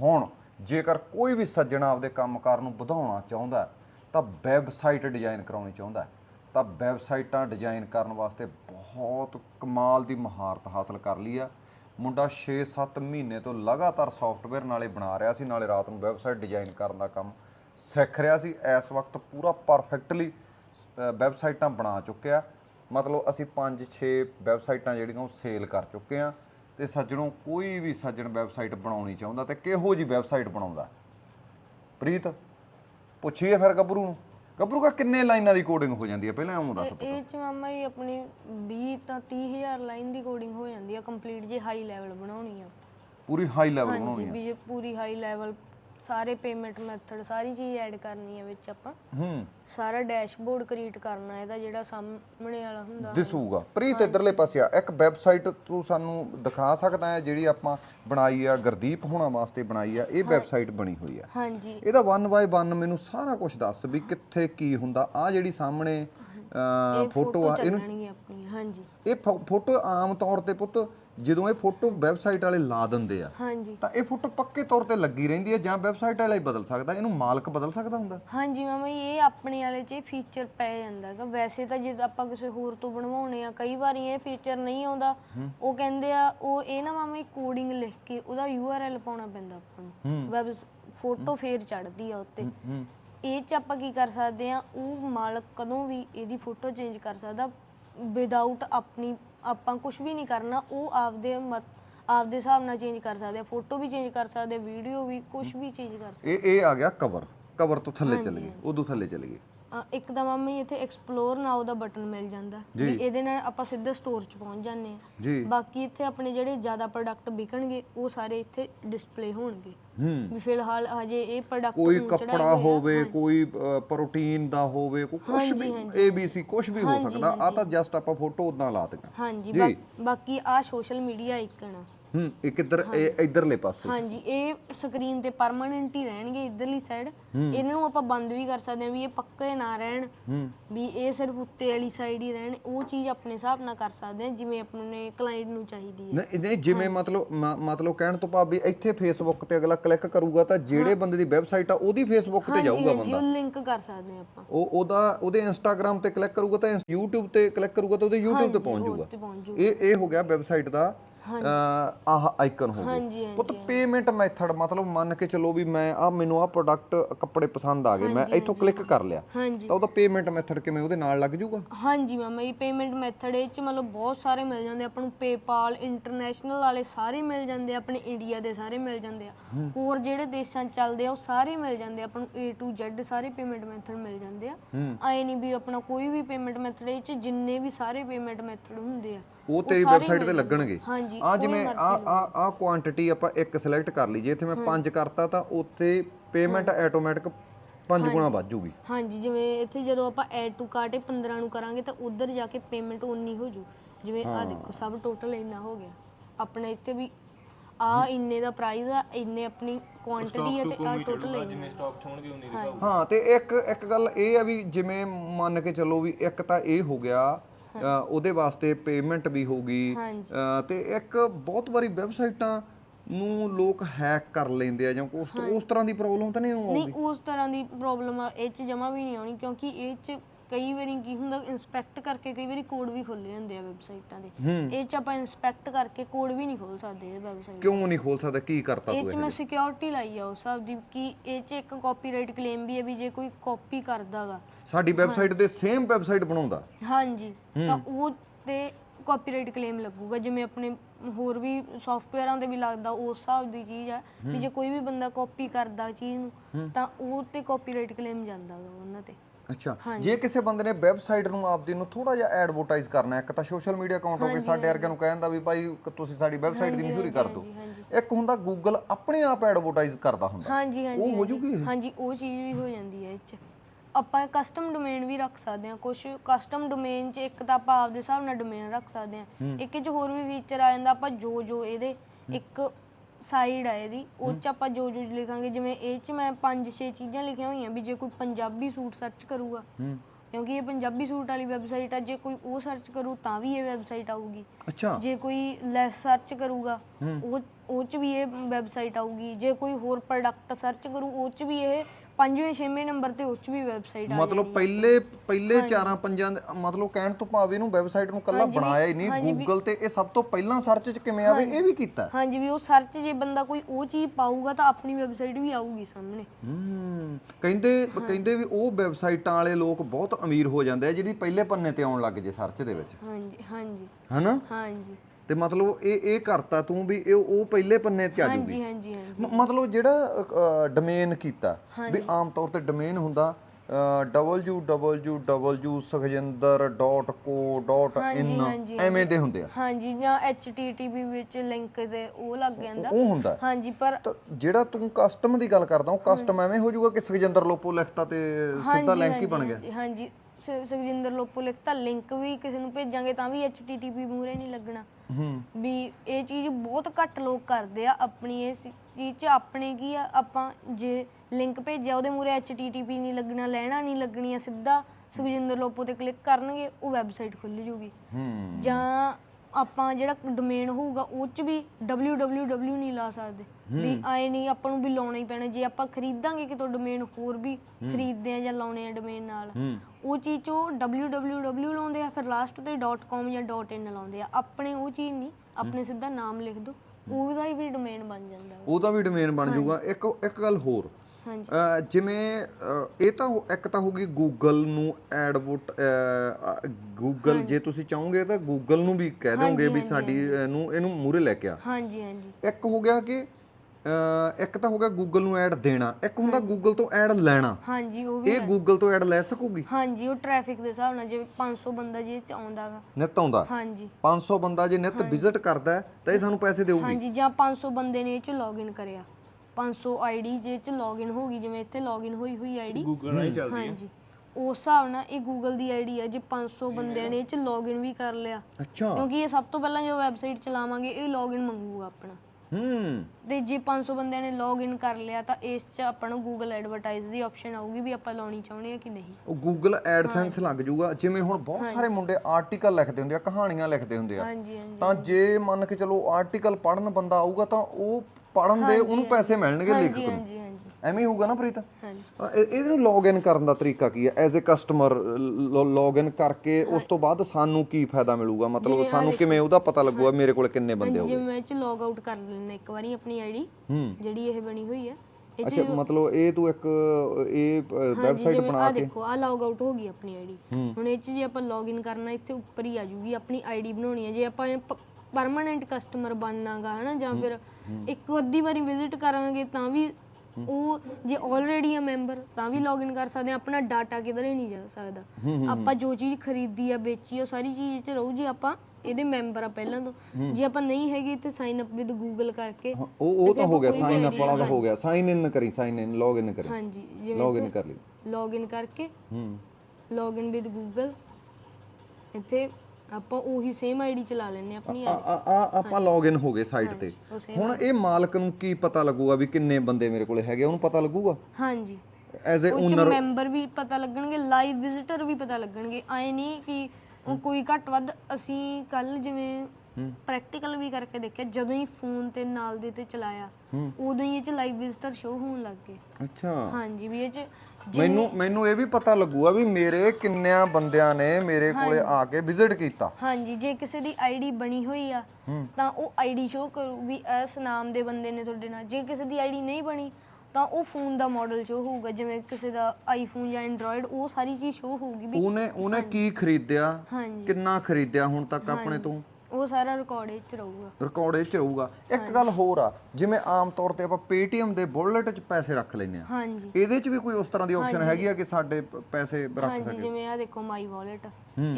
ਹੁਣ ਜੇਕਰ ਕੋਈ ਵੀ ਸੱਜਣਾ ਆਪਦੇ ਕੰਮਕਾਰ ਨੂੰ ਵਧਾਉਣਾ ਚਾਹੁੰਦਾ ਤਾਂ ਵੈਬਸਾਈਟ ਡਿਜ਼ਾਈਨ ਕਰਾਉਣੀ ਚਾਹੁੰਦਾ ਤਾਂ ਵੈਬਸਾਈਟਾਂ ਡਿਜ਼ਾਈਨ ਕਰਨ ਵਾਸਤੇ ਬਹੁਤ ਕਮਾਲ ਦੀ ਮਹਾਰਤ ਹਾਸਲ ਕਰ ਲਈ ਆ। ਮੁੰਡਾ 6-7 ਮਹੀਨੇ ਤੋਂ ਲਗਾਤਾਰ ਸੌਫਟਵੇਅਰ ਨਾਲੇ ਬਣਾ ਰਿਹਾ ਸੀ, ਨਾਲੇ ਰਾਤ ਨੂੰ ਵੈਬਸਾਈਟ ਡਿਜ਼ਾਈਨ ਕਰਨ ਦਾ ਕੰਮ ਸਿੱਖ ਰਿਹਾ ਸੀ। ਇਸ ਵਕਤ ਪੂਰਾ ਪਰਫੈਕਟਲੀ ਵੈਬਸਾਈਟਾਂ ਬਣਾ ਚੁੱਕਿਆ। ਮਤਲਬ ਅਸੀਂ 5-6 ਵੈਬਸਾਈਟਾਂ ਜਿਹੜੀਆਂ ਉਹ ਸੇਲ ਕਰ ਚੁੱਕੇ ਆ ਤੇ ਸੱਜਣੋਂ ਕੋਈ ਵੀ ਸੱਜਣ ਵੈਬਸਾਈਟ ਬਣਾਉਣੀ ਚਾਹੁੰਦਾ ਤੇ ਕਿਹੋ ਜੀ ਵੈਬਸਾਈਟ ਬਣਾਉਂਦਾ? ਪ੍ਰੀਤ ਪੁੱਛੀਏ ਫਿਰ ਗੱਭਰੂ ਨੂੰ। ਗੱਭਰੂ ਕਾ ਕਿੰਨੇ ਲਾਈਨਾਂ ਦੀ ਕੋਡਿੰਗ ਹੋ ਜਾਂਦੀ ਹੈ? ਪਹਿਲਾਂ ਐਂ ਦੱਸ ਇਹ- ਇਹ ਚ ਮਾਮਾ ਜੀ ਆਪਣੀ 20 ਤਾਂ 30000 ਲਾਈਨ ਦੀ ਕੋਡਿੰਗ ਹੋ ਜਾਂਦੀ ਆ ਕੰਪਲੀਟ ਜੇ ਹਾਈ ਲੈਵਲ ਬਣਾਉਣੀ ਆ। ਪੂਰੀ ਹਾਈ ਲੈਵਲ ਹਾਂਜੀ ਬਣਾਉਣੀ ਹੈ ਵੀ ਜੇ ਪੂਰੀ ਹਾਈ ਲੈਵਲ ਸਾਰੇ ਪੇਮੈਂਟ ਮੈਥਡ ਸਾਰੀ ਚੀਜ਼ ਐਡ ਕਰਨੀ ਹੈ ਵਿੱਚ ਆਪਾਂ। ਹੂੰ। ਸਾਰਾ ਡੈਸ਼ਬੋਰਡ ਕ੍ਰੀਏਟ ਕਰਨਾ ਇਹਦਾ ਜਿਹੜਾ ਸਾਹਮਣੇ ਵਾਲਾ ਹੁੰਦਾ ਦਿਸੂਗਾ ਪ੍ਰੀਤ ਇਧਰਲੇ ਪਾਸੇ ਆ। ਇੱਕ ਵੈਬਸਾਈਟ ਤੂੰ ਸਾਨੂੰ ਦਿਖਾ ਸਕਦਾ ਹੈ ਜਿਹੜੀ ਆਪਾਂ ਬਣਾਈ ਆ ਗੁਰਦੀਪ ਹੋਣਾ ਵਾਸਤੇ ਬਣਾਈ ਆ। ਇਹ ਵੈਬਸਾਈਟ ਬਣੀ ਹੋਈ ਆ। ਹਾਂਜੀ। ਇਹਦਾ 1 ਬਾਈ 1 ਮੈਨੂੰ ਸਾਰਾ ਕੁਝ ਦੱਸ ਵੀ ਕਿੱਥੇ ਕੀ ਹੁੰਦਾ। ਆ ਜਿਹੜੀ ਸਾਹਮਣੇ ਫੋਟੋ ਆ ਇਹਨੂੰ ਹਾਂਜੀ। ਇਹ ਫੋਟੋ ਆਮ ਤੌਰ ਤੇ ਪੁੱਤ ਜਦੋਂ ਇਹ ਫੋਟੋ ਵੈਬਸਾਈਟ ਵਾਲੇ ਲਾ ਦਿੰਦੇ ਆ ਹਾਂਜੀ। ਤਾਂ ਇਹ ਫੋਟੋ ਪੱਕੇ ਤੌਰ ਤੇ ਲੱਗੀ ਰਹਿੰਦੀ ਹੈ ਜਾਂ ਵੈਬਸਾਈਟ ਵਾਲਾ ਹੀ ਬਦਲ ਸਕਦਾ ਇਹਨੂੰ ਮਾਲਕ ਬਦਲ ਸਕਦਾ ਹੁੰਦਾ? ਹਾਂਜੀ ਮਾਮਾ ਜੀ, ਇਹ ਆਪਣੇ ਵਾਲੇ 'ਚ ਫੀਚਰ ਪੈ ਜਾਂਦਾ ਹੈਗਾ। ਵੈਸੇ ਤਾਂ ਜੇ ਆਪਾਂ ਕਿਸੇ ਹੋਰ ਤੋਂ ਬਣਵਾਉਣੇ ਆ ਕਈ ਵਾਰੀ ਇਹ ਫੀਚਰ ਨਹੀਂ ਆਉਂਦਾ। ਉਹ ਕਹਿੰਦੇ ਆ ਉਹ ਇਹ ਨਾ ਮਾਮਾ ਕੋਡਿੰਗ ਲਿਖ ਕੇ ਉਹਦਾ URL ਪਾਉਣਾ ਪੈਂਦਾ ਆਪਾਂ ਨੂੰ। ਵੈਬ ਫੋਟੋ ਫੇਰ ਚੜਦੀ ਆ ਉੱਤੇ। ਇਹ ਚ ਆਪਾਂ ਕੀ ਕਰ ਸਕਦੇ ਆ ਉਹ ਮਾਲਕ ਕਦੋਂ ਵੀ ਇਹਦੀ ਫੋਟੋ ਚੇਂਜ ਕਰ ਸਕਦਾ ਵਿਦਆਊਟ ਆਪਣੀ ਆਪਾਂ ਕੁਝ ਵੀ ਨਹੀਂ ਕਰਨਾ ਉਹ ਆਪਦੇ ਮਤ ਆਪਦੇ ਹਿਸਾਬ ਨਾਲ ਚੇਂਜ ਕਰ ਸਕਦੇ ਆ ਫੋਟੋ ਵੀ ਚੇਂਜ ਕਰ ਸਕਦੇ ਆ ਵੀਡੀਓ ਵੀ ਕੁਝ ਵੀ ਚੇਂਜ ਕਰ ਸਕਦੇ ਇਹ ਇਹ ਆ ਗਿਆ ਕਵਰ ਕਵਰ ਤੋਂ ਥੱਲੇ ਚੱਲ ਗਈ ਉਦੋਂ ਥੱਲੇ ਚੱਲ ਗਈ ਅ, ਇੱਕ ਤਾਂ ਮਾਮਾ ਜੀ ਇੱਥੇ ਐਕਸਪਲੋਰ ਨਾਓ ਦਾ ਬਟਨ ਮਿਲ ਜਾਂਦਾ। ਵੀ ਇਹਦੇ ਨਾਲ ਆਪਾਂ ਸਿੱਧਾ ਸਟੋਰ 'ਚ ਪਹੁੰਚ ਜਾਂਦੇ ਆ ਜੀ। ਬਾਕੀ ਇੱਥੇ ਆਪਣੇ ਜਿਹੜੇ ਜ਼ਿਆਦਾ ਪ੍ਰੋਡਕਟ ਵਿਕਣਗੇ ਉਹ ਸਾਰੇ ਇੱਥੇ ਡਿਸਪਲੇ ਹੋਣਗੇ। ਹੂੰ। ਵੀ ਫਿਲਹਾਲ ਹਜੇ ਇਹ ਪ੍ਰੋਡਕਟ ਕੋਈ ਕੱਪੜਾ ਹੋਵੇ ਕੋਈ ਪ੍ਰੋਟੀਨ ਦਾ ਹੋਵੇ ਕੋਈ ਕੁਝ ਵੀ ABC ਕੁਝ ਵੀ ਹੋ ਸਕਦਾ। ਆ ਤਾਂ ਜਸਟ ਆਪਾਂ ਫੋਟੋ ਉਦਾਂ ਲਾ ਦਿੰਦੇ ਹਾਂਜੀ ਬਾ- ਬਾਕੀ ਆ ਸੋਸ਼ਲ ਮੀਡੀਆ ਆ ਹੂੰ ਇਹ ਕਿੱਧਰ ਇਹ ਇਧਰਲੇ ਪਾਸੇ। ਹਾਂਜੀ ਇਹ ਸਕਰੀਨ ਤੇ ਪਰਮਾਨੈਂਟ ਹੀ ਰਹਿਣਗੇ ਇਧਰਲੀ ਸਾਈਡ ਇਹਨਾਂ ਨੂੰ ਆਪਾਂ ਬੰਦ ਵੀ ਕਰ ਸਕਦੇ ਹਾਂ ਵੀ ਇਹ ਪੱਕੇ ਨਾ ਰਹਿਣ ਵੀ ਇਹ ਸਿਰਫ ਉੱਤੇ ਵਾਲੀ ਸਾਈਡ ਹੀ ਰਹਿਣ ਉਹ ਚੀਜ਼ ਆਪਣੇ ਹਿਸਾਬ ਨਾਲ ਕਰ ਸਕਦੇ ਹਾਂ ਜਿਵੇਂ ਆਪਣੇ ਕਲਾਇੰਟ ਨੂੰ ਚਾਹੀਦੀ ਹੈ। ਨਹੀਂ ਨਹੀਂ ਜਿਵੇਂ ਮਤਲਬ ਮਤਲਬ ਕਹਿਣ ਤੋਂ ਭਾਵ ਵੀ ਇੱਥੇ ਫੇਸਬੁੱਕ ਤੇ ਅਗਲਾ ਕਲਿੱਕ ਕਰੂਗਾ ਤਾਂ ਜਿਹੜੇ ਬੰਦੇ ਦੀ ਵੈਬਸਾਈਟ ਆ ਉਹਦੀ ਫੇਸਬੁੱਕ ਤੇ ਹਾਂਜੀ ਜਾਊਗਾ ਹਾਂਜੀ ਬੰਦਾ। ਉਹ ਲਿੰਕ ਕਰ ਸਕਦੇ ਹਾਂ ਆਪਾਂ। ਉਹ ਉਹਦਾ ਉਹਦੇ ਇੰਸਟਾਗ੍ਰam ਤੇ ਕਲਿੱਕ ਕਰੂਗਾ ਤਾਂ YouTube ਤੇ ਕਲਿੱਕ ਕਰੂਗਾ ਤਾਂ ਉਹਦੇ YouTube ਤੇ ਪਹੁੰਚ ਜਾਊਗਾ। ਇਹ ਇਹ ਹੋ ਗਿਆ ਵੈਬਸਾਈਟ ਦਾ ਆਹ ਆਈਕਨ ਹੋ ਹਾਂਜੀ, ਪੁੱਤ ਪੇਮੈਂਟ ਮੈਥਡ ਮਤਲਬ ਮੰਨ ਕੇ ਚੱਲੋ ਵੀ ਮੈਂ ਆ ਮੈਨੂੰ ਆ ਪ੍ਰੋਡਕਟ ਕੱਪੜੇ ਪਸੰਦ ਆ ਗਏ ਮੈਂ ਇੱਥੋਂ ਕਲਿੱਕ ਕਰ ਲਿਆ। ਤਾਂ ਉਹਦਾ ਪੇਮੈਂਟ ਮੈਥਡ ਕਿਵੇਂ ਉਹਦੇ ਨਾਲ ਲੱਗ ਜਾਊਗਾ? ਹਾਂਜੀ ਮਾਮਾ ਜੀ ਪੇਮੈਂਟ ਮੈਥਡ ਇਹ ਚ ਮਤਲਬ ਬਹੁਤ ਸਾਰੇ ਮਿਲ ਜਾਂਦੇ ਆਪਾਂ ਨੂੰ ਪੇਪਾਲ ਇੰਟਰਨੈਸ਼ਨਲ ਵਾਲੇ ਸਾਰੇ ਮਿਲ ਜਾਂਦੇ ਆਪਣੇ ਇੰਡੀਆ ਦੇ ਸਾਰੇ ਮਿਲ ਜਾਂਦੇ ਆ। ਹੋਰ ਜਿਹੜੇ ਦੇਸ਼ਾਂ ਚੱਲਦੇ ਆ ਉਹ ਸਾਰੇ ਮਿਲ ਜਾਂਦੇ ਆਪਾਂ ਨੂੰ A to Z ਸਾਰੇ ਪੇਮੈਂਟ ਮੈਥਡ ਮਿਲ ਜਾਂਦੇ ਆ। ਆਏ ਨਹੀਂ ਵੀ ਆਪਣਾ ਕੋਈ ਵੀ ਪੇਮੈਂਟ ਮੈਥਡ ਇਹ ਚ ਜਿੰਨੇ ਵੀ ਸਾਰੇ ਪੇਮੈਂਟ ਮੈਥਡ ਹੁੰਦੇ ਆ। ਉਹ ਤੇਰੀ ਵੈਬਸਾਈਟ ਤੇ ਲੱਗਣਗੇ। ਹਾਂਜੀ ਆ ਜਿਵੇਂ ਆ ਆ ਆ ਕੁਆਂਟੀਟੀ ਆਪਾਂ ਇੱਕ ਸਿਲੈਕਟ ਕਰ ਲਈ। ਜੇ ਇੱਥੇ ਮੈਂ 5 ਕਰਤਾ ਤਾਂ ਉੱਥੇ ਪੇਮੈਂਟ ਆਟੋਮੈਟਿਕ 5 ਗੁਣਾ ਵੱਧ ਜੂਗੀ ਹਾਂਜੀ ਜਿਵੇਂ ਇੱਥੇ ਜਦੋਂ ਆਪਾਂ ਐਡ ਟੂ ਕਾਰਟ 15 ਨੂੰ ਕਰਾਂਗੇ ਤਾਂ ਉਧਰ ਜਾ ਕੇ ਪੇਮੈਂਟ ਉਨੀ ਹੋ ਜੂ। ਜਿਵੇਂ ਆ ਦੇਖੋ ਸਭ ਟੋਟਲ ਇੰਨਾ ਹੋ ਗਿਆ। ਆਪਣਾ ਇੱਥੇ ਵੀ ਆ ਇੰਨੇ ਦਾ ਪ੍ਰਾਈਸ ਆ ਇੰਨੇ ਆਪਣੀ ਕੁਆਂਟੀਟੀ ਹੈ ਤੇ ਆ ਟੋਟਲ ਇੰਨਾ। ਸਟਾਕ ਹੋਣਗੇ ਉਨੀ ਦੀ ਹਾਂ ਤੇ ਇੱਕ ਇੱਕ ਗੱਲ ਇਹ ਆ ਵੀ ਜਿਵੇਂ ਮੰਨ ਕੇ ਚੱਲੋ ਵੀ ਇੱਕ ਤਾਂ ਇਹ ਹੋ ਗਿਆ ਉਹਦੇ ਵਾਸਤੇ ਪੇਮੈਂਟ ਵੀ ਹਾਂਜੀ। ਤੇ ਇੱਕ ਬਹੁਤ ਵਾਰੀ ਵੈਬਸਾਈਟਾਂ ਨੂੰ ਲੋਕ ਹੈਕ ਕਰ ਲੈਂਦੇ ਆ ਜਾਂ ਉਸ ਉਸ ਤਰ੍ਹਾਂ ਦੀ ਪ੍ਰੋਬਲਮ ਤਾਂ ਨਹੀਂ ਆਉਂਦੀ? ਨਹੀਂ ਉਸ ਤਰ੍ਹਾਂ ਦੀ ਪ੍ਰੋਬਲਮ ਇਹ ਚ ਜਮਾ ਵੀ ਨਹੀਂ ਆਉਣੀ ਕਿਉਂਕਿ ਇਹ ਚ ਕਈ ਵਾਰੀ ਕੀ ਹੁੰਦਾ ਇਨਸਪੈਕਟ ਕਰਕੇ ਕਈ ਵਾਰੀ ਕੋਡ ਵੀ ਖੋਲੇ ਹੁੰਦੇ ਆ ਵੈਬਸਾਈਟਾਂ ਦੇ। ਇਹ ਚ ਆਪਾਂ ਇਨਸਪੈਕਟ ਕਰਕੇ ਕੋਡ ਵੀ ਨਹੀਂ ਖੋਲ ਸਕਦੇ ਇਹ ਵੈਬਸਾਈਟ ਕਿਉਂ ਨਹੀਂ ਖੋਲ ਸਕਦਾ? ਕੀ ਕਰਤਾ ਇਹ ਤੂੰ ਚ ਇਹ ਮੈਂ ਸਿਕਿਉਰਿਟੀ ਲਾਈ ਆ ਉਸ ਹਿਸਾਬ ਦੀ ਕਿ ਇਹ ਚ ਇੱਕ ਕਾਪੀਰਾਈਟ ਕਲੇਮ ਵੀ ਹੈ ਵੀ ਜੇ ਕੋਈ ਕਾਪੀ ਕਰਦਾਗਾ। ਸਾਡੀ ਵੈਬਸਾਈਟ ਤੇ ਸੇਮ ਵੈਬਸਾਈਟ ਬਣਾਉਂਦਾ। ਹਾਂਜੀ। ਤਾਂ ਉਹ ਤੇ ਕਾਪੀਰਾਈਟ ਕਲੇਮ ਲੱਗੂਗਾ ਜਿਵੇਂ ਆਪਣੇ ਹੋਰ ਵੀ ਸੌਫਟਵੇਅਰਾਂ ਤੇ ਵੀ ਲੱਗਦਾ ਉਸ ਹਿਸਾਬ ਦੀ ਚੀਜ਼ ਹੈ ਵੀ ਜੇ ਕੋਈ ਵੀ ਬੰਦਾ ਕਾਪੀ ਕਰਦਾ ਚੀਜ਼ ਨੂੰ ਤਾਂ ਉਹ ਤੇ ਕਾਪੀਰਾਈਟ ਕਲੇਮ ਜਾਂਦਾ ਗਾ ਉਹਨਾਂ ਤੇ। ਅੱਛਾ ਜੇ ਕਿਸੇ ਬੰਦੇ ਨੇ ਵੈਬਸਾਈਟ ਨੂੰ ਆਪਦੀ ਨੂੰ ਥੋੜਾ ਜਿਹਾ ਐਡਵਰਟਾਈਜ਼ ਕਰਨਾ ਹੈ, ਇੱਕ ਤਾਂ ਸੋਸ਼ਲ ਮੀਡੀਆ ਅਕਾਊਂਟ ਹੋ ਕੇ ਸਾਡੇ ਵਰਗਿਆਂ ਨੂੰ ਕਹਿੰਦਾ ਵੀ ਭਾਈ ਤੁਸੀਂ ਸਾਡੀ ਵੈਬਸਾਈਟ ਦੀ ਮਸ਼ਹੂਰੀ ਕਰ ਦਿਓ। ਇੱਕ ਹੁੰਦਾ ਗੂਗਲ ਆਪਣੇ ਆਪ ਐਡਵਰਟਾਈਜ਼ ਕਰਦਾ ਹੁੰਦਾ। ਹਾਂਜੀ ਹਾਂਜੀ ਉਹ ਹੋ ਜੂਗੀ? ਹਾਂਜੀ ਉਹ ਚੀਜ਼ ਵੀ ਹੋ ਜਾਂਦੀ ਹੈ ਇਹ ਚ। ਆਪਾਂ ਕਸਟਮ ਡੋਮੇਨ ਵੀ ਰੱਖ ਸਕਦੇ ਹਾਂ ਕੁਝ ਕਸਟਮ ਡੋਮੇਨ ਚ ਇੱਕ ਤਾਂ ਆਪਾਂ ਆਪਦੇ ਹਿਸਾਬ ਨਾਲ ਡੋਮੇਨ ਰੱਖ ਸਕਦੇ ਹਾਂ। ਇੱਕ ਚ ਹੋਰ ਵੀ ਫੀਚਰ ਆ ਜਾਂਦਾ ਆਪਾਂ ਜੋ ਜੋ ਇਹਦੇ ਇੱਕ ਸਾਈਡ ਆ ਇਹਦੀ ਉਹ ਚ ਆਪਾਂ ਜੋ ਜੋ ਲਿਖਾਂਗੇ ਜਿਵੇਂ ਇਹ ਚ ਮੈਂ ਪੰਜ ਛੇ ਚੀਜ਼ਾਂ ਲਿਖੀਆਂ ਹੋਈਆਂ ਵੀ ਜੇ ਕੋਈ ਪੰਜਾਬੀ ਸੂਟ ਸਰਚ ਕਰੂਗਾ। ਕਿਉਂਕਿ ਇਹ ਪੰਜਾਬੀ ਸੂਟ ਵਾਲੀ ਵੈਬਸਾਈਟ ਆ ਜੇ ਕੋਈ ਉਹ ਸਰਚ ਕਰੂ ਤਾਂ ਵੀ ਇਹ ਵੈਬਸਾਈਟ ਆਊਗੀ। ਅੱਛਾ। ਜੇ ਕੋਈ ਲੈਸ ਸਰਚ ਕਰੂਗਾ ਉਹ ਉਹ ਚ ਵੀ ਇਹ ਵੈਬਸਾਈਟ ਆਊਗੀ। ਜੇ ਕੋਈ ਹੋਰ ਪ੍ਰੋਡਕਟ ਸਰਚ ਕਰੂ ਉਹ ਚ ਵੀ ਇਹ ਪੰਜਵੇਂ ਛੇਵੇਂ ਨੰਬਰ ਤੇ ਉਹ ਚ ਵੀ ਵੈਬਸਾਈਟ ਆ ਮਤਲਬ ਪਹਿਲੇ ਪਹਿਲੇ ਚਾਰਾਂ ਪੰਜਾਂ ਦੇ- ਮਤਲਬ ਕਹਿਣ ਤੋਂ ਭਾਵ ਇਹਨੂੰ ਵੈਬਸਾਈਟ ਨੂੰ ਕੱਲਾ ਬਣਾਇਆ ਹੀ ਨਹੀਂ ਗੂਗਲ ਤੇ ਇਹ ਸਭ ਤੋਂ ਪਹਿਲਾਂ ਸਰਚ ਚ ਕਿਵੇਂ ਆਵੇ ਇਹ ਵੀ ਕੀਤਾ ਹਾਂਜੀ ਵੀ ਉਹ ਸਰਚ ਜੇ ਬੰਦਾ ਕੋਈ ਉਹ ਚੀਜ਼ ਪਾਊਗਾ ਤਾਂ ਆਪਣੀ ਵੈਬਸਾਈਟ ਵੀ ਆਊਗੀ ਸਾਹਮਣੇ। ਹੂੰ ਕਹਿੰਦੇ ਕਹਿੰਦੇ ਵੀ ਉਹ ਵੈਬਸਾਈਟਾਂ ਵਾਲੇ ਲੋਕ ਬਹੁਤ ਅਮੀਰ ਹੋ ਜਾਂਦੇ ਆ ਜਿਹੜੀ ਪਹਿਲੇ ਪੰਨੇ ਤੇ ਆਉਣ ਲੱਗ ਜੇ ਸਰਚ ਦੇ ਵਿੱਚ। ਹਾਂਜੀ ਹਾਂਜੀ। ਹਨਾ? ਹਾਂਜੀ। ਤੇ ਮਤਲਬ ਇਹ ਇਹ ਕਰਤਾ ਤੂੰ ਵੀ ਇਹ ਉਹ ਪਹਿਲੇ ਪੰਨੇ ਤੇ ਆ ਜੂਗੀ। ਹਾਂਜੀ ਹਾਂਜੀ ਹਾਂਜੀ। ਮ- ਮਤਲਬ ਜਿਹੜਾ ਡੋਮੇਨ ਕੀਤਾ ਵੀ ਆਮ ਤੌਰ ਤੇ ਡੋਮੇਨ ਹੁੰਦਾ www.sukhjinder.co.in ਹਾਂਜੀ, ਐਵੇਂ ਦੇ ਹੁੰਦੇ ਆ। ਹਾਂਜੀ ਜਾਂ http ਵਿੱਚ ਲਿੰਕ ਤੇ ਉਹ ਲੱਗ ਜਾਂਦਾ। ਉਹ ਹੁੰਦਾ। ਹਾਂਜੀ ਪਰ ਤਾਂ ਜਿਹੜਾ ਤੂੰ ਕਸਟਮ ਦੀ ਗੱਲ ਕਰਦਾ ਉਹ ਕਸਟਮ ਐਵੇਂ ਹੋ ਜਾਊਗਾ ਕਿ ਸੁਖਜਿੰਦਰ ਲੋਪੋ ਲਿਖਤਾ ਤੇ ਸਿੱਧਾ ਲਿੰਕ ਹੀ ਬਣ ਗਿਆ। ਹਾਂਜੀ, ਹਾਂਜੀ। ਸ- ਸੁਖਜਿੰਦਰ ਲੋਪੋ ਲਿਖਤਾ ਲਿੰਕ ਵੀ ਕਿਸੇ ਨੂੰ ਭੇਜਾਂਗੇ ਤਾਂ ਵੀ http ਮੂਰੇ ਨਹੀਂ ਲੱਗਣਾ। ਹੂੰ। ਵੀ ਇਹ ਚੀਜ਼ ਬਹੁਤ ਘੱਟ ਲੋਕ ਕਰਦੇ ਆ ਆਪਣੀ ਇਹ ਸੀ- ਚੀਜ਼ 'ਚ ਆਪਣੇ ਕੀ ਆ ਆਪਾਂ ਜੇ ਲਿੰਕ ਭੇਜਿਆ ਉਹਦੇ ਮੂਰੇ http ਨਹੀਂ ਲੱਗਣਾ ਲੈਣਾ ਨਹੀਂ ਲੱਗਣੀ ਆ ਸਿੱਧਾ ਸੁਖਜਿੰਦਰ ਲੋਪੋ ਤੇ ਕਲਿੱਕ ਕਰਨਗੇ ਉਹ ਵੈਬਸਾਈਟ ਖੁੱਲ ਜੂਗੀ। ਹੂੰ। ਜਾਂ ਆਪਾਂ ਜਿਹੜਾ ਡੋਮੇਨ ਹੋਊਗਾ ਉਹ ਚ ਵੀ www ਨਹੀਂ ਲਾ ਸਕਦੇ। ਵੀ ਆਏ ਨਹੀਂ ਆਪਾਂ ਨੂੰ ਵੀ ਲਾਉਣਾ ਹੀ ਪੈਣਾ। ਜੇ ਆਪਾਂ ਖਰੀਦਾਂਗੇ ਕਿਤੋਂ ਡੋਮੇਨ ਹੋਰ ਵੀ ਖਰੀਦਦੇ ਆ ਜਾਂ ਲਾਉਣੇ ਆ ਡੋਮੇਨ ਨਾਲ ਉਹ ਚੀਜ਼ ਚੋਂ www ਲਾਉਂਦੇ ਆ ਫਿਰ ਲਾਸਟ ਤੇ .com ਜਾਂ .in ਲਾਉਂਦੇ ਆ। ਆਪਣੇ ਉਹ ਚੀਜ਼ ਨਹੀਂ ਆਪਣੇ ਸਿੱਧਾ ਨਾਮ ਲਿਖ ਦੋ। ਉਹਦਾ ਹੀ ਵੀ ਡੋਮੇਨ ਬਣ ਜਾਂਦਾ। ਉਹਦਾ ਵੀ ਡੋਮੇਨ ਬਣ ਜਾਊਗਾ। ਇੱਕ ਇੱਕ ਗੱਲ ਹੋਰ। ਹਾਂਜੀ। ਅਹ ਜਿਵੇਂ ਅਹ ਇਹ ਤਾਂ ਹੋ- ਇੱਕ ਤਾਂ ਹੋਗੀ ਗੂਗਲ ਨੂੰ ਐਡਵੋਟ ਗੂਗਲ ਜੇ ਤੁਸੀਂ ਚਾਹੋਗੇ ਤਾਂ ਗੂਗਲ ਨੂੰ ਵੀ ਕਹਿ ਦੋਗੇ ਵੀ ਸਾਡੀ ਇਹਨੂੰ ਇਹਨੂੰ ਮੂਰੇ ਲੈ ਕੇ ਆ। ਹਾਂਜੀ ਹਾਂਜੀ। ਇੱਕ ਹੋ ਗਿਆ ਕਿ ਅਹ ਇੱਕ ਤਾਂ ਹੋ ਗਿਆ ਗੂਗਲ ਨੂੰ ਐਡ ਦੇਣਾ। ਇੱਕ ਹੁੰਦਾ ਗੂਗਲ ਤੋਂ ਐਡ ਲੈਣਾ। ਹਾਂਜੀ ਉਹ ਵੀ ਇਹ ਗੂਗਲ ਤੋਂ ਐਡ ਲੈ ਸਕੂਗੀ? ਹਾਂਜੀ ਉਹ ਟ੍ਰੈਫਿਕ ਦੇ ਹਿਸਾਬ ਨਾਲ ਜੇ 500 ਬੰਦਾ ਜੇ ਚ ਆਉਂਦਾਗਾ ਨਿਤ ਆਉਂਦਾ? ਹਾਂਜੀ। 500 ਬੰਦਾ ਜੇ ਨਿਤ ਵਿਜ਼ਿਟ ਕਰਦਾ ਹੈ, ਤਾਂ ਇਹ ਸਾਨੂੰ ਪੈਸੇ ਦੇਊਗੀ। ਹਾਂਜੀ ਜਾਂ 500 ਬੰਦੇ ਨੇ ਇਹ ਚ ਲੌਗਇਨ ਕਰਿਆ। 500 ਆਈਡੀ ਜੇ ਚ ਲੌਗਇਨ ਹੋ ਗਈ ਜਿਵੇਂ ਇੱਥੇ ਲੌਗਇਨ ਹੋਈ ਹੋਈ ਆਈਡੀ ਗੂਗਲ ਰਾਹੀਂ ਚੱਲਦੀ ਹੈ ਹਾਂਜੀ। ਉਸ ਹਿਸਾਬ ਨਾਲ ਇਹ ਗੂਗਲ ਦੀ ਆਈਡੀ ਹੈ ਜੇ 500 ਬੰਦਿਆਂ ਨੇ ਇਹ ਚ ਲੌਗਇਨ ਵੀ ਕਰ ਲਿਆ। ਅੱਛਾ। ਕਿਉਂਕਿ ਇਹ ਸਭ ਤੋਂ ਪਹਿਲਾਂ ਜੋ ਵੈਬਸਾਈਟ ਚਲਾਵਾਂਗੇ ਇਹ ਲੌਗਇਨ ਮੰਗੂਗਾ ਆਪਣਾ। ਹੂੰ। ਤੇ ਜੇ 500 ਬੰਦਿਆਂ ਨੇ ਲੌਗਇਨ ਕਰ ਲਿਆ ਤਾਂ ਇਸ ਚ ਆਪਾਂ ਨੂੰ ਗੂਗਲ ਐਡਵਰਟਾਈਜ਼ ਦੀ ਆਪਸ਼ਨ ਆਊਗੀ ਵੀ ਆਪਾਂ ਲਾਉਣੀ ਚਾਹੁੰਦੇ ਆ ਕਿ ਨਹੀਂ। ਉਹ ਗੂਗਲ ਐਡਸੈਂਸ ਲੱਗ ਜਾਊਗਾ ਜਿਵੇਂ ਹੁਣ ਬਹੁਤ ਸਾਰੇ ਮੁੰਡੇ ਆਰਟੀਕਲ ਲਿਖਦੇ ਹੁੰਦੇ ਆ ਕਹਾਣੀਆਂ ਲਿਖਦੇ ਹੁੰਦੇ ਆ। ਹਾਂਜੀ ਹਾਂਜੀ। ਤਾਂ ਜੇ ਮੰਨ ਕੇ ਚਲੋ ਆਰਟੀਕਲ ਪੜਨ ਬੰਦਾ ਆਊਗਾ ਤਾਂ ਉਹ ਪੜਨ ਦੇ ਉਹਨੂੰ ਪੈਸੇ ਮਿਲਣਗੇ ਲੇਖਕ ਨੂੰ। ਹਾਂਜੀ ਹਾਂਜੀ। ਐਵੇਂ ਹੀ ਹੋਊਗਾ ਨਾ ਪ੍ਰੀਤ? ਹਾਂਜੀ। ਤਾਂ ਇਹ- ਇਹਦੇ ਨੂੰ ਲੌਗਇਨ ਕਰਨ ਦਾ ਤਰੀਕਾ ਕੀ ਹੈ? ਐਜ਼ ਅ ਕਸਟਮਰ ਲੌਗਇਨ ਕਰਕੇ ਉਸ ਤੋਂ ਬਾਅਦ ਸਾਨੂੰ ਕੀ ਫਾਇਦਾ ਮਿਲੂਗਾ? ਮਤਲਬ ਸਾਨੂੰ ਕਿਵੇਂ ਉਹਦਾ ਪਤਾ ਲੱਗੂਗਾ ਮੇਰੇ ਕੋਲ ਕਿੰਨੇ ਬੰਦੇ ਹਾਂਜੀ ਹੋਗੇ ਜੇ ਮੈਂ ਇਹ ਚ ਲੌਗ ਆਊਟ ਕਰ ਲੈਣਾ ਇੱਕ ਵਾਰੀ ਆਪਣੀ ਆਈਡੀ ਹੂੰ। ਜਿਹੜੀ ਇਹ ਬਣੀ ਹੋਈ ਹੈ। ਇਹ ਅੱਛਾ ਮਤਲਬ ਇਹ ਤੂੰ ਇੱਕ ਇਹ ਵੈਬਸਾਈਟ ਜਿਵੇਂ ਬਣਾ ਆ ਦੇਖੋ ਆ ਲੌਗ ਆਊਟ ਹੋ ਗਈ ਆਪਣੀ ਆਈਡੀ ਹੁਣ ਇਹ ਚ ਜੇ ਆਪਾਂ ਲੌਗਇਨ ਕਰਨਾ ਇੱਥੇ ਉੱਪਰ ਹੀ ਆ ਜੂਗੀ ਆਪਣੀ ਆਈਡੀ ਬਣਾਉਣੀ ਹੈ। ਜੇ ਆਪਾਂ ਪਰਮਾਨੈਂਟ ਕਸਟਮਰ ਬਣਨਾਗਾ ਹਨਾ ਜਾਂ ਫਿਰ ਇੱਕ ਅੱਧੀ ਵਾਰੀ ਵਿਜ਼ਿਟ ਕਰਾਂਗੇ ਤਾਂ ਵੀ ਉਹ ਜੇ ਆਲਰੇਡੀ ਆ ਮੈਂਬਰ ਤਾਂ ਵੀ ਲੌਗਇਨ ਕਰ ਸਕਦੇ ਆ ਆਪਣਾ ਡਾਟਾ ਕਿਧਰੇ ਨਹੀਂ ਜਾ ਸਕਦਾ। ਆਪਾਂ ਜੋ ਚੀਜ਼ ਖਰੀਦੀ ਆ ਵੇਚੀ ਉਹ ਸਾਰੀ ਚੀਜ਼ ਚ ਰਹੂ ਜੇ ਆਪਾਂ ਇਹਦੇ ਮੈਂਬਰ ਆ ਪਹਿਲਾਂ ਤੋਂ। ਜੇ ਆਪਾਂ ਨਹੀਂ ਹੈਗੇ ਤੇ ਸਾਈਨ ਅਪ ਵਿਦ ਗੂਗਲ ਕਰਕੇ ਉਹ ਉਹ ਤਾਂ ਹੋ ਗਿਆ ਸਾਈਨ ਅਪ ਵਾਲਾ ਤਾਂ ਹੋ ਗਿਆ। ਸਾਈਨ ਇਨ ਕਰੀ ਸਾਈਨ ਇਨ ਲੌਗਇਨ ਕਰੀ। ਹਾਂਜੀ ਜਿਵੇਂ ਲੌਗਇਨ ਕਰ ਲਈ। ਲੌਗਇਨ ਕਰਕੇ ਹੂੰ। ਲੌਗਇਨ ਵਿਦ ਗੂਗਲ ਇੱਥੇ ਆਪਾਂ ਉਹੀ ਸੇਮ ਆਈਡੀ ਚਲਾ ਲੈਣੇ ਆਪਣੀ ਆ ਆ- ਆ ਆਪਾਂ ਲੌਗਇਨ ਹੋ ਗਏ ਸਾਈਟ ਤੇ। ਹੁਣ ਇਹ ਮਾਲਕ ਨੂੰ ਕੀ ਪਤਾ ਲੱਗੂਗਾ ਵੀ ਕਿੰਨੇ ਬੰਦੇ ਮੇਰੇ ਕੋਲੇ ਹੈਗੇ ਉਹਨੂੰ ਪਤਾ ਲੱਗੂਗਾ? ਹਾਂਜੀ। ਐਜ਼ ਅ ਉਹ ਚ ਓਨਰ ਮੈਂਬਰ ਵੀ ਪਤਾ ਲੱਗਣਗੇ ਲਾਈਵ ਵਿਜ਼ਿਟਰ ਵੀ ਪਤਾ ਲੱਗਣਗੇ। ਐ ਨਹੀਂ ਕਿ ਉਹ ਕੋਈ ਘੱਟ ਵੱਧ ਅਸੀਂ ਕੱਲ ਜਿਵੇਂ ਪ੍ਰੈਕਟੀਕਲ ਵੀ ਕਰਕੇ ਦੇਖਿਆ ਜਦੋਂ ਹੀ ਫੋਨ ਤੇ ਨਾਲ ਦੇ ਤੇ ਚਲਾਇਆ ਉਦੋਂ ਹੀ ਇਹ ਚ ਲਾਈਵ ਵਿਜ਼ਿਟਰ ਸ਼ੋ ਹੋਣ ਲੱਗ ਗਏ। ਅੱਛਾ। ਹਾਂਜੀ ਵੀ ਇਹ ਚ ਮੈਨੂੰ ਮੈਨੂੰ ਇਹ ਵੀ ਪਤਾ ਲੱਗੂਗਾ ਵੀ ਮੇਰੇ ਕਿੰਨਿਆਂ ਬੰਦਿਆਂ ਨੇ ਮੇਰੇ ਕੋਲੇ ਆ ਕੇ ਵਿਜ਼ਿਟ ਕੀਤਾ। ਹਾਂਜੀ ਜੇ ਕਿਸੇ ਦੀ ਆਈਡੀ ਬਣੀ ਹੋਈ ਆ ਤਾਂ ਉਹ ਆਈਡੀ ਸ਼ੋ ਕਰੂ ਵੀ ਇਸ ਨਾਮ ਦੇ ਬੰਦੇ ਨੇ ਤੁਹਾਡੇ ਨਾਲ। ਜੇ ਕਿਸੇ ਦੀ ਆਈਡੀ ਨਹੀਂ ਬਣੀ ਤਾਂ ਉਹ ਫੋਨ ਦਾ ਮਾਡਲ ਸ਼ੋ ਹੋਊਗਾ ਜਿਵੇਂ ਕਿਸੇ ਦਾ ਆਈਫੋਨ ਜਾਂ ਐਂਡਰੋਇਡ ਉਹ ਸਾਰੀ ਚੀਜ਼ ਸ਼ੋ ਹੋਊਗੀ ਵੀ ਉਹਨੇ ਉਹਨੇ ਕੀ ਖਰੀਦਿਆ ਕਿੰਨਾ ਖਰੀਦਿਆ ਹੁਣ ਤੱਕ ਆਪਣੇ ਤੋਂ? ਉਹ ਸਾਰਾ ਰਿਕਾਰਡ ਇਹ ਚ ਰਹੂਗਾ। ਰਿਕਾਰਡ ਇਹ ਚ ਰਹੂਗਾ। ਇੱਕ ਗੱਲ ਹੋਰ ਆ ਜਿਵੇਂ ਆਮ ਤੌਰ ਤੇ ਆਪਾਂ Paytm ਦੇ ਬੁਲਟ 'ਚ ਪੈਸੇ ਰੱਖ ਲੈਂਦੇ ਆ। ਹਾਂਜੀ। ਇਹਦੇ 'ਚ ਵੀ ਕੋਈ ਉਸ ਤਰ੍ਹਾਂ ਦੀ ਆਪਸ਼ਨ ਹੈਗੀ ਆ ਕਿ ਸਾਡੇ ਪ- ਪੈਸੇ ਰੱਖ ਹਾਂਜੀ ਜਿਵੇਂ ਆ ਦੇਖੋ ਮਾਈ ਵਾਲਟ